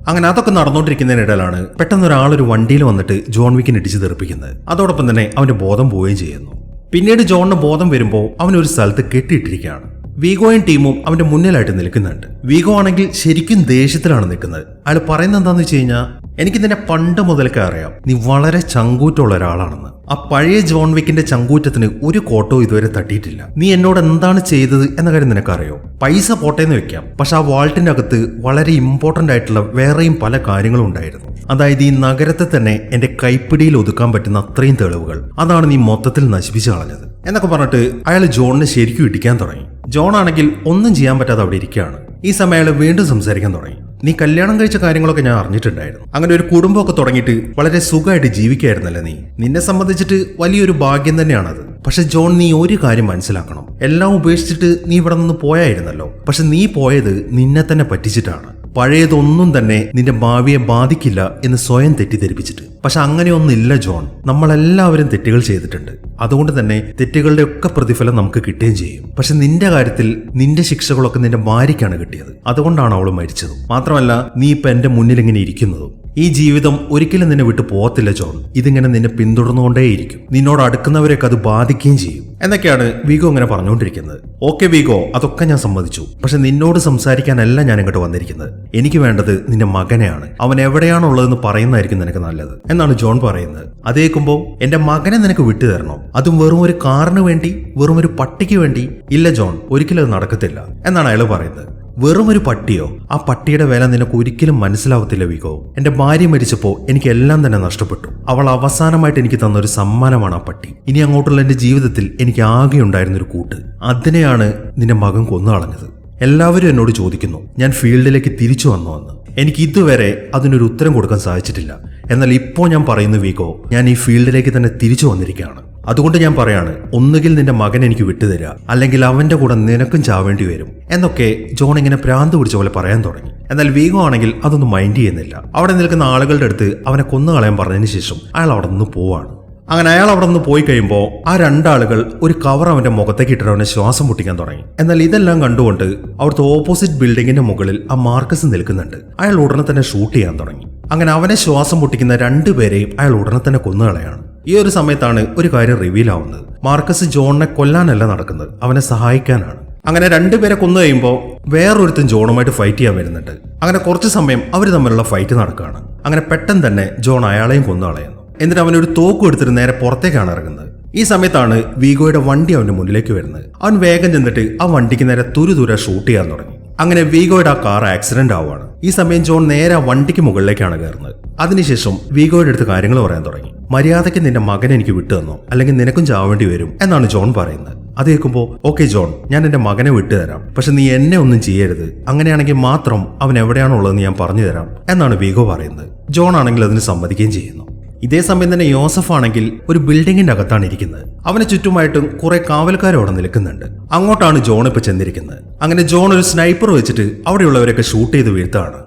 അങ്ങനെ അതൊക്കെ നടന്നുകൊണ്ടിരിക്കുന്നതിനിടയിലാണ് പെട്ടെന്ന് ഒരാൾ ഒരു വണ്ടിയിൽ വന്നിട്ട് ജോൺ വിക്കിനെ ഇടിച്ചു തെറിപ്പിക്കുന്നത്. അതോടൊപ്പം തന്നെ അവന്റെ ബോധം പോവുകയും ചെയ്യുന്നു. പിന്നീട് ജോണിന് ബോധം വരുമ്പോൾ അവൻ ഒരു സ്ഥലത്ത് കെട്ടിയിട്ടിരിക്കുകയാണ്. വീഗോയും ടീമും അവന്റെ മുന്നിലായിട്ട് നിൽക്കുന്നുണ്ട്. വീഗോ ആണെങ്കിൽ ശരിക്കും ദേഷ്യത്തിലാണ് നിൽക്കുന്നത്. അയാൾ പറയുന്നത് എന്താന്ന് വെച്ച് കഴിഞ്ഞാൽ എനിക്ക് നിന്നെ പണ്ട് മുതൽക്കേ അറിയാം. നീ വളരെ ചങ്കൂറ്റമുള്ള ഒരാളാണെന്ന്. ആ പഴയ ജോൺ വിക്കിന്റെ ചങ്കൂറ്റത്തിന് ഒരു കോട്ടോ ഇതുവരെ തട്ടിയിട്ടില്ല. നീ എന്നോട് എന്താണ് ചെയ്തത് എന്ന കാര്യം നിനക്കറിയോ? പൈസ പോട്ടേന്ന് വെക്കാം. പക്ഷെ ആ വാൾട്ടിന്റെ അകത്ത് വളരെ ഇമ്പോർട്ടന്റ് ആയിട്ടുള്ള വേറെയും പല കാര്യങ്ങളും ഉണ്ടായിരുന്നു. അതായത് ഈ നഗരത്തെ തന്നെ എന്റെ കൈപ്പിടിയിൽ ഒതുക്കാൻ പറ്റുന്ന അത്രയും തെളിവുകൾ. അതാണ് നീ മൊത്തത്തിൽ നശിപ്പിച്ചു കളഞ്ഞത്. എന്നൊക്കെ പറഞ്ഞിട്ട് അയാൾ ജോണിനെ ശരിക്കും ഇടിക്കാൻ തുടങ്ങി. ജോൺ ആണെങ്കിൽ ഒന്നും ചെയ്യാൻ പറ്റാതെ അവിടെ ഇരിക്കുകയാണ്. ഈ സമയം വീണ്ടും സംസാരിക്കാൻ തുടങ്ങി. നീ കല്യാണം കഴിച്ച കാര്യങ്ങളൊക്കെ ഞാൻ അറിഞ്ഞിട്ടുണ്ടായിരുന്നു. അങ്ങനെ ഒരു കുടുംബമൊക്കെ തുടങ്ങിയിട്ട് വളരെ സുഖമായിട്ട് ജീവിക്കായിരുന്നല്ലേ നീ? നിന്നെ സംബന്ധിച്ചിട്ട് വലിയൊരു ഭാഗ്യം തന്നെയാണത്. പക്ഷെ ജോൺ നീ ഒരു കാര്യം മനസ്സിലാക്കണം. എല്ലാം ഉപേക്ഷിച്ചിട്ട് നീ ഇവിടെ നിന്ന് പോയായിരുന്നല്ലോ. പക്ഷെ നീ പോയത് നിന്നെ തന്നെ പറ്റിച്ചിട്ടാണ്. പഴയതൊന്നും തന്നെ നിന്റെ ഭാവിയെ ബാധിക്കില്ല എന്ന് സ്വയം തെറ്റിദ്ധരിപ്പിച്ചിട്ട്. പക്ഷെ അങ്ങനെയൊന്നില്ല ജോൺ. നമ്മളെല്ലാവരും തെറ്റുകൾ ചെയ്തിട്ടുണ്ട്. അതുകൊണ്ട് തന്നെ തെറ്റുകളുടെ ഒക്കെ പ്രതിഫലം നമുക്ക് കിട്ടുകയും ചെയ്യും. പക്ഷെ നിന്റെ കാര്യത്തിൽ നിന്റെ ശിക്ഷകളൊക്കെ നിന്റെ ഭാര്യയ്ക്കാണ് കിട്ടിയത്. അതുകൊണ്ടാണ് അവൾ മരിച്ചത്. മാത്രമല്ല നീ ഇപ്പൊ എന്റെ മുന്നിൽ ഇങ്ങനെ ഇരിക്കുന്നതും. ഈ ജീവിതം ഒരിക്കലും നിന്നെ വിട്ടു പോകത്തില്ല ജോൺ. ഇതിങ്ങനെ നിന്നെ പിന്തുടർന്നുകൊണ്ടേയിരിക്കും. നിന്നോട് അടുക്കുന്നവരെയൊക്കെ അത് ബാധിക്കുകയും ചെയ്യും. എന്നൊക്കെയാണ് വീഗോ ഇങ്ങനെ പറഞ്ഞുകൊണ്ടിരിക്കുന്നത്. ഓക്കെ വീഗോ അതൊക്കെ ഞാൻ സമ്മതിച്ചു. പക്ഷെ നിന്നോട് സംസാരിക്കാനല്ല ഞാൻ ഇങ്ങോട്ട് വന്നിരിക്കുന്നത്. എനിക്ക് വേണ്ടത് നിന്റെ മകനെയാണ്. അവൻ എവിടെയാണുള്ളതെന്ന് പറയുന്നതായിരിക്കും നിനക്ക് നല്ലത്. എന്നാണ് ജോൺ പറയുന്നത്. അതേക്കുമ്പോ എന്റെ മകനെ നിനക്ക് വിട്ടു തരണോ? അതും വെറും ഒരു കാറിന് വേണ്ടി വെറും ഒരു പട്ടിക്ക് വേണ്ടി? ഇല്ല ജോൺ ഒരിക്കലും അത് നടക്കത്തില്ല. എന്നാണ് അയാൾ പറയുന്നത്. വെറും ഒരു പട്ടിയോ? ആ പട്ടിയുടെ വില നിനക്ക് ഒരിക്കലും മനസ്സിലാവത്തില്ല വികോ. എന്റെ ഭാര്യ മരിച്ചപ്പോ എനിക്ക് എല്ലാം തന്നെ നഷ്ടപ്പെട്ടു. അവൾ അവസാനമായിട്ട് എനിക്ക് തന്ന ഒരു സമ്മാനമാണ് ആ പട്ടി. ഇനി അങ്ങോട്ടുള്ള എന്റെ ജീവിതത്തിൽ എനിക്ക് ആകെ ഉണ്ടായിരുന്ന ഒരു കൂട്ട്. അതിനെയാണ് നിന്റെ മകൻ കൊന്നു കളഞ്ഞത് എല്ലാവരും എന്നോട് ചോദിക്കുന്നു ഞാൻ ഫീൽഡിലേക്ക് തിരിച്ചു വന്നു എന്ന്? എനിക്ക് ഇതുവരെ അതിനൊരു ഉത്തരം കൊടുക്കാൻ സാധിച്ചിട്ടില്ല. എന്നാൽ ഇപ്പോൾ ഞാൻ പറയുന്നു വീഗോ ഞാൻ ഈ ഫീൽഡിലേക്ക് തന്നെ തിരിച്ചു വന്നിരിക്കുകയാണ്. അതുകൊണ്ട് ഞാൻ പറയാണ് ഒന്നുകിൽ നിന്റെ മകൻ എനിക്ക് വിട്ടുതരിക അല്ലെങ്കിൽ അവന്റെ കൂടെ നിനക്കും ചാവേണ്ടി വരും. എന്നൊക്കെ ജോൺ ഇങ്ങനെ ഭ്രാന്ത് പിടിച്ച പോലെ പറയാൻ തുടങ്ങി. എന്നാൽ വീഗോ ആണെങ്കിൽ അതൊന്നും മൈൻഡ് ചെയ്യുന്നില്ല. അവിടെ നിൽക്കുന്ന ആളുകളുടെ അടുത്ത് അവനെ കൊന്നുകളയാൻ പറഞ്ഞതിന് ശേഷം അയാൾ അവിടെ നിന്ന് പോവാണ്. അങ്ങനെ അയാൾ അവിടെ നിന്ന് പോയി കഴിയുമ്പോൾ ആ രണ്ടാളുകൾ ഒരു കവർ അവന്റെ മുഖത്തേക്ക് ഇട്ടിട്ട് അവനെ ശ്വാസം മുട്ടിക്കാൻ തുടങ്ങി. എന്നാൽ ഇതെല്ലാം കണ്ടുകൊണ്ട് അവിടുത്തെ ഓപ്പോസിറ്റ് ബിൽഡിങ്ങിന്റെ മുകളിൽ ആ മാർക്കസ് നിൽക്കുന്നുണ്ട്. അയാൾ ഉടനെ തന്നെ ഷൂട്ട് ചെയ്യാൻ തുടങ്ങി. അങ്ങനെ അവനെ ശ്വാസം മുട്ടിക്കുന്ന രണ്ടുപേരെയും അയാൾ ഉടനെ തന്നെ കൊന്നുകളയാണ് ഈ ഒരു സമയത്താണ് ഒരു കാര്യം റിവീൽ ആവുന്നത്. മാർക്കസ് ജോണിനെ കൊല്ലാനല്ല നടക്കുന്നത്. അവനെ സഹായിക്കാനാണ്. അങ്ങനെ രണ്ടുപേരെ കൊന്നു കഴിയുമ്പോൾ വേറൊരുത്തൻ ജോണുമായിട്ട് ഫൈറ്റ് ചെയ്യാൻ വരുന്നുണ്ട്. അങ്ങനെ കുറച്ച് സമയം അവർ തമ്മിലുള്ള ഫൈറ്റ് നടക്കുകയാണ്. അങ്ങനെ പെട്ടെന്ന് തന്നെ ജോൺ അയാളെയും കൊന്നു കളയുന്നു. എന്നിട്ട് അവനൊരു തോക്കും എടുത്തിട്ട് നേരെ പുറത്തേക്കാണ് ഇറങ്ങുന്നത്. ഈ സമയത്താണ് വീഗോയുടെ വണ്ടി അവന്റെ മുന്നിലേക്ക് വരുന്നത്. അവൻ വേഗം ചെന്നിട്ട് ആ വണ്ടിക്ക് നേരെ തുരുതുര ഷൂട്ട് ചെയ്യാൻ തുടങ്ങി. അങ്ങനെ വീഗോയുടെ ആ കാർ ആക്സിഡന്റ് ആവുകയാണ് ഈ സമയം ജോൺ നേരെ വണ്ടിക്ക് മുകളിലേക്കാണ് കയറുന്നത്. അതിനുശേഷം വീഗോയുടെ അടുത്ത് കാര്യങ്ങൾ പറയാൻ തുടങ്ങി. മര്യാദയ്ക്ക് നിന്റെ മകൻ എനിക്ക് വിട്ടു തന്നോ അല്ലെങ്കിൽ നിനക്കും ചാവേണ്ടി വരും? എന്നാണ് ജോൺ പറയുന്നത്. അത് കേൾക്കുമ്പോൾ ഓക്കെ ജോൺ ഞാൻ എന്റെ മകനെ വിട്ടുതരാം. പക്ഷെ നീ എന്നെ ഒന്നും ചെയ്യരുത്. അങ്ങനെയാണെങ്കിൽ മാത്രം അവൻ എവിടെയാണുള്ളതെന്ന് ഞാൻ പറഞ്ഞു തരാം എന്നാണ് വീഗോ പറയുന്നത്. ജോൺ ആണെങ്കിൽ അതിന് സമ്മതിക്കുകയും ചെയ്യുന്നു. ഇതേ സമയം തന്നെ യോസഫ് ആണെങ്കിൽ ഒരു ബിൽഡിങ്ങിന്റെ അകത്താണ് ഇരിക്കുന്നത്. അവന് ചുറ്റുമായിട്ടും കുറെ കാവൽക്കാരോടെ നിൽക്കുന്നുണ്ട്. അങ്ങോട്ടാണ് ജോൺ ഇപ്പൊ ചെന്നിരിക്കുന്നത്. അങ്ങനെ ജോൺ ഒരു സ്നൈപ്പർ വെച്ചിട്ട് അവിടെയുള്ളവരൊക്കെ ഷൂട്ട് ചെയ്ത് വീഴ്ത്താണ്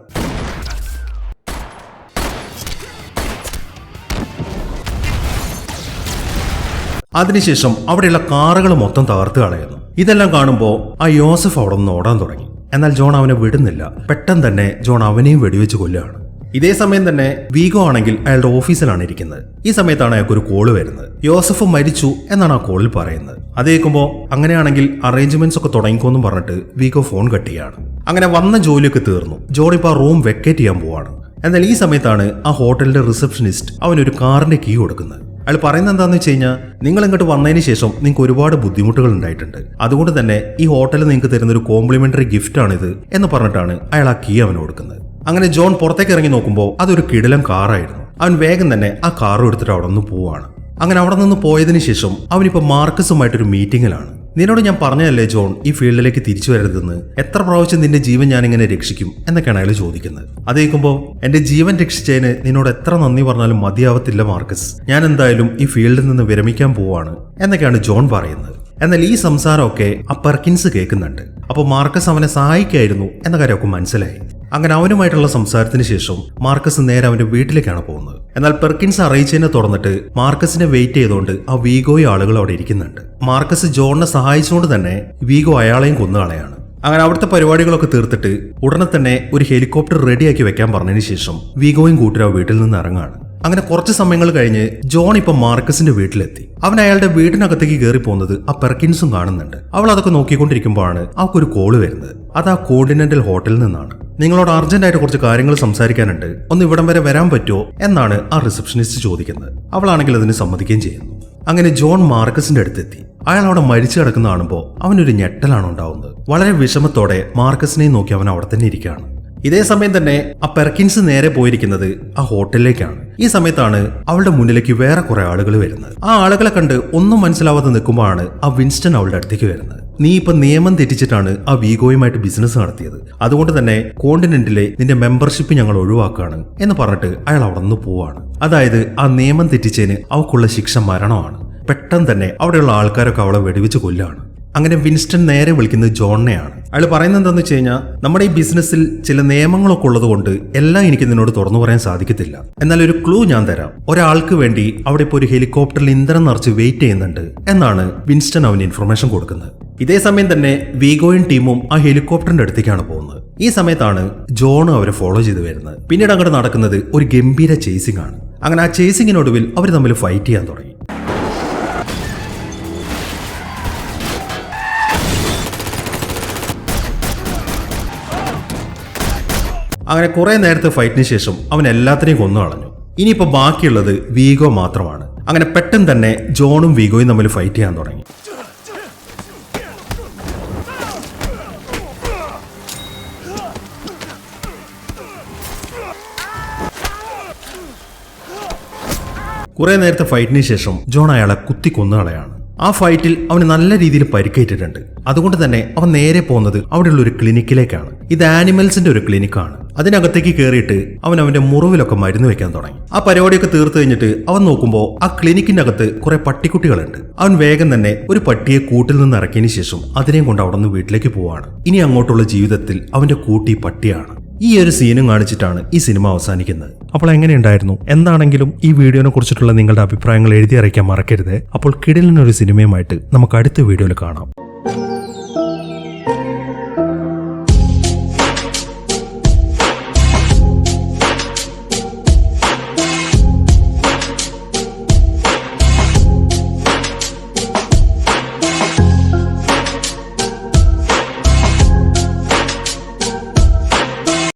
അതിനുശേഷം അവിടെയുള്ള കാറുകൾ മൊത്തം തകർത്ത് കളയുന്നു. ഇതെല്ലാം കാണുമ്പോൾ ആ യോസഫ് അവിടെ നിന്ന് ഓടാൻ തുടങ്ങി. എന്നാൽ ജോൺ അവനെ വിടുന്നില്ല. പെട്ടെന്ന് തന്നെ ജോൺ അവനെയും വെടിവെച്ച് കൊല്ലുകയാണ്. ഇതേ സമയം തന്നെ വീഗോ ആണെങ്കിൽ അയാളുടെ ഓഫീസിലാണ് ഇരിക്കുന്നത്. ഈ സമയത്താണ് അയാൾക്ക് ഒരു കോൾ വരുന്നത്. യോസഫ് മരിച്ചു എന്നാണ് ആ കോളിൽ പറയുന്നത്. അത് കേൾക്കുമ്പോൾ അങ്ങനെയാണെങ്കിൽ അറേഞ്ച്മെന്റ്സ് ഒക്കെ തുടങ്ങിക്കോന്നും പറഞ്ഞിട്ട് വീഗോ ഫോൺ കട്ട് ചെയ്യാണ് അങ്ങനെ വന്ന ജോലിയൊക്കെ തീർന്നു. ജോൺ ഇപ്പോൾ ആ റൂം വെക്കേറ്റ് ചെയ്യാൻ പോവാണ്. എന്നാൽ ഈ സമയത്താണ് ആ ഹോട്ടലിന്റെ റിസപ്ഷനിസ്റ്റ് അവനൊരു കാറിന്റെ കീ കൊടുക്കുന്നത്. അയാൾ പറയുന്നത് എന്താണെന്ന് വെച്ച് കഴിഞ്ഞാൽ നിങ്ങൾ ഇങ്ങോട്ട് വന്നതിന് ശേഷം നിങ്ങൾക്ക് ഒരുപാട് ബുദ്ധിമുട്ടുകൾ ഉണ്ടായിട്ടുണ്ട്. അതുകൊണ്ട് തന്നെ ഈ ഹോട്ടലിൽ നിങ്ങൾക്ക് തരുന്ന ഒരു കോംപ്ലിമെന്ററി ഗിഫ്റ്റ് ആണിത് എന്ന് പറഞ്ഞിട്ടാണ് അയാൾ ആ കീ അവന് കൊടുക്കുന്നത്. അങ്ങനെ ജോൺ പുറത്തേക്ക് ഇറങ്ങി നോക്കുമ്പോൾ അതൊരു കിടിലം കാറായിരുന്നു. അവൻ വേഗം തന്നെ ആ കാറും എടുത്തിട്ട് അവിടെ നിന്ന് പോവാണ്. അങ്ങനെ അവിടെ നിന്ന് പോയതിന് ശേഷം അവനിപ്പോൾ മാർക്കസുമായിട്ടൊരു മീറ്റിംഗിലാണ് നിന്നോട് ഞാൻ പറഞ്ഞതല്ലേ ജോൺ ഈ ഫീൽഡിലേക്ക് തിരിച്ചു വരരുതെന്ന്? എത്ര പ്രാവശ്യം നിന്റെ ജീവൻ ഞാൻ ഇങ്ങനെ രക്ഷിക്കും എന്നൊക്കെയാണ് അയാൾ ചോദിക്കുന്നത്. അത് കേൾക്കുമ്പോൾ എന്റെ ജീവൻ രക്ഷിച്ചതിന് നിന്നോട് എത്ര നന്ദി പറഞ്ഞാലും മതിയാവത്തില്ല മാർക്കസ്. ഞാൻ എന്തായാലും ഈ ഫീൽഡിൽ നിന്ന് വിരമിക്കാൻ പോവാണ് എന്നൊക്കെയാണ് ജോൺ പറയുന്നത്. എന്നാൽ ഈ സംസാരമൊക്കെ ആ പെർക്കിൻസ് കേൾക്കുന്നുണ്ട്. അപ്പോൾ മാർക്കസ് അവനെ സഹായിക്കായിരുന്നു എന്ന കാര്യമൊക്കെ മനസ്സിലായി. അങ്ങനെ അവനുമായിട്ടുള്ള സംസാരത്തിന് ശേഷം മാർക്കസ് നേരെ അവന്റെ വീട്ടിലേക്കാണ് പോകുന്നത്. എന്നാൽ പെർക്കിൻസ് അറിയിച്ചതിനെ തുറന്നിട്ട് മാർക്കസിനെ വെയിറ്റ് ചെയ്തുകൊണ്ട് ആ വീഗോയും ആളുകൾ അവിടെ ഇരിക്കുന്നുണ്ട്. മാർക്കസ് ജോണിനെ സഹായിച്ചുകൊണ്ട് തന്നെ വീഗോ അയാളെയും കൊന്നുകളയാണ് അങ്ങനെ അവിടുത്തെ പരിപാടികളൊക്കെ തീർത്തിട്ട് ഉടനെ തന്നെ ഒരു ഹെലികോപ്റ്റർ റെഡിയാക്കി വെക്കാൻ പറഞ്ഞതിന് ശേഷം വീഗോയും കൂട്ടരാ വീട്ടിൽ നിന്ന് ഇറങ്ങാണ് അങ്ങനെ കുറച്ച് സമയങ്ങൾ കഴിഞ്ഞ് ജോൺ ഇപ്പൊ മാർക്കസിന്റെ വീട്ടിലെത്തി. അവൻ അയാളുടെ വീടിനകത്തേക്ക് കയറി പോകുന്നത് ആ പെർക്കിൻസും കാണുന്നുണ്ട്. അവൾ അതൊക്കെ നോക്കിക്കൊണ്ടിരിക്കുമ്പോഴാണ് അവൾക്കൊരു കോൾ വരുന്നത്. അത് ആ കോണ്ടിനെന്റൽ ഹോട്ടലിൽ നിന്നാണ്. നിങ്ങളോട് അർജന്റായിട്ട് കുറച്ച് കാര്യങ്ങൾ സംസാരിക്കാനുണ്ട്. ഒന്ന് ഇവിടം വരെ വരാൻ പറ്റുമോ എന്നാണ് ആ റിസപ്ഷനിസ്റ്റ് ചോദിക്കുന്നത്. അവളാണെങ്കിൽ അതിന് സമ്മതിക്കുകയും ചെയ്യുന്നു. അങ്ങനെ ജോൺ മാർക്കസിന്റെ അടുത്തെത്തി. അയാൾ അവിടെ മരിച്ചു കിടക്കുന്ന കാണുമ്പോൾ അവനൊരു ഞെട്ടലാണ് ഉണ്ടാവുന്നത്. വളരെ വിഷമത്തോടെ മാർക്കസിനെയും നോക്കി അവൻ അവിടെ തന്നെ ഇരിക്കുകയാണ്. ഇതേ സമയം തന്നെ ആ പെർക്കിൻസ് നേരെ പോയിരിക്കുന്നത് ആ ഹോട്ടലിലേക്കാണ്. ഈ സമയത്താണ് അവളുടെ മുന്നിലേക്ക് വേറെ കുറെ ആളുകൾ വരുന്നത്. ആ ആളുകളെ കണ്ട് ഒന്നും മനസ്സിലാവാതെ നിൽക്കുമ്പോഴാണ് ആ വിൻസ്റ്റൺ അവളുടെ അടുത്തേക്ക് വരുന്നത്. നീ ഇപ്പൊ നിയമം തെറ്റിച്ചിട്ടാണ് ആ വീഗോയുമായിട്ട് ബിസിനസ് നടത്തിയത്. അതുകൊണ്ട് തന്നെ കോണ്ടിനെന്റിലെ നിന്റെ മെമ്പർഷിപ്പ് ഞങ്ങൾ ഒഴിവാക്കുകയാണ് എന്ന് പറഞ്ഞിട്ട് അയാൾ അവിടെ നിന്ന് പോവാണ്. അതായത് ആ നിയമം തെറ്റിച്ചതിന് അവക്കുള്ള ശിക്ഷ മരണമാണ്. പെട്ടെന്ന് തന്നെ അവിടെയുള്ള ആൾക്കാരൊക്കെ അവളെ വെടിവെച്ച് കൊല്ലാണ് അങ്ങനെ വിൻസ്റ്റൺ നേരെ വിളിക്കുന്നത് ജോണിനെയാണ്. അയാൾ പറയുന്നത് എന്താണെന്ന് വെച്ച് കഴിഞ്ഞാൽ നമ്മുടെ ഈ ബിസിനസ്സിൽ ചില നിയമങ്ങളൊക്കെ ഉള്ളതുകൊണ്ട് എല്ലാം എനിക്ക് നിന്നോട് തുറന്നു പറയാൻ സാധിക്കത്തില്ല. എന്നാൽ ഒരു ക്ലൂ ഞാൻ തരാം. ഒരാൾക്ക് വേണ്ടി അവിടെ ഇപ്പോൾ ഒരു ഹെലികോപ്റ്ററിൽ ഇന്ധനം നിറച്ച് വെയിറ്റ് ചെയ്യുന്നുണ്ട് എന്നാണ് വിൻസ്റ്റൺ അവന് ഇൻഫർമേഷൻ കൊടുക്കുന്നത്. ഇതേ സമയം തന്നെ വീഗോയും ടീമും ആ ഹെലികോപ്റ്ററിന്റെ അടുത്തേക്കാണ് പോകുന്നത്. ഈ സമയത്താണ് ജോൺ അവരെ ഫോളോ ചെയ്ത് വരുന്നത്. പിന്നീട് അങ്ങോട്ട് നടക്കുന്നത് ഒരു ഗംഭീര ചേസിംഗ് ആണ്. അങ്ങനെ ആ ചേസിങ്ങിനൊടുവിൽ അവർ തമ്മിൽ ഫൈറ്റ് ചെയ്യാൻ തുടങ്ങി. അങ്ങനെ കുറെ നേരത്തെ ഫൈറ്റിന് ശേഷം അവൻ എല്ലാത്തിനെയും കൊന്നു കളഞ്ഞു. ഇനിയിപ്പോ ബാക്കിയുള്ളത് വീഗോ മാത്രമാണ്. അങ്ങനെ പെട്ടെന്ന് തന്നെ ജോണും വീഗോയും തമ്മിൽ ഫൈറ്റ് ചെയ്യാൻ തുടങ്ങി. കുറെ നേരത്തെ ഫൈറ്റിന് ശേഷം ജോൺ അയാളെ കുത്തി കൊന്നുകളയാണ് ആ ഫൈറ്റിൽ അവന് നല്ല രീതിയിൽ പരിക്കേറ്റിട്ടുണ്ട്. അതുകൊണ്ട് തന്നെ അവൻ നേരെ പോകുന്നത് അവിടെയുള്ള ഒരു ക്ലിനിക്കിലേക്കാണ്. ഇത് ആനിമൽസിന്റെ ഒരു ക്ലിനിക്കാണ്. അതിനകത്തേക്ക് കയറിയിട്ട് അവൻ അവന്റെ മുറിവിലൊക്കെ മരുന്ന് വെക്കാൻ തുടങ്ങി. ആ പരിപാടിയൊക്കെ തീർത്തു കഴിഞ്ഞിട്ട് അവൻ നോക്കുമ്പോൾ ആ ക്ലിനിക്കിന്റെ അകത്ത് കുറെ പട്ടിക്കുട്ടികളുണ്ട്. അവൻ വേഗം തന്നെ ഒരു പട്ടിയെ കൂട്ടിൽ നിന്ന് ഇറക്കിയതിന് ശേഷം അതിനെയും കൊണ്ട് അവിടെ നിന്ന് വീട്ടിലേക്ക് പോവാണ്. ഇനി അങ്ങോട്ടുള്ള ജീവിതത്തിൽ അവന്റെ കൂട്ടി പട്ടിയാണ്. ഈ ഒരു സീനും കാണിച്ചിട്ടാണ് ഈ സിനിമ അവസാനിക്കുന്നത്. അപ്പോൾ എങ്ങനെയുണ്ടായിരുന്നു? എന്താണെങ്കിലും ഈ വീഡിയോനെ കുറിച്ചിട്ടുള്ള നിങ്ങളുടെ അഭിപ്രായങ്ങൾ എഴുതി അറിയിക്കാൻ മറക്കരുത്. അപ്പോൾ കിടിലിനൊരു സിനിമയുമായിട്ട് നമുക്ക് അടുത്ത വീഡിയോയിൽ കാണാം.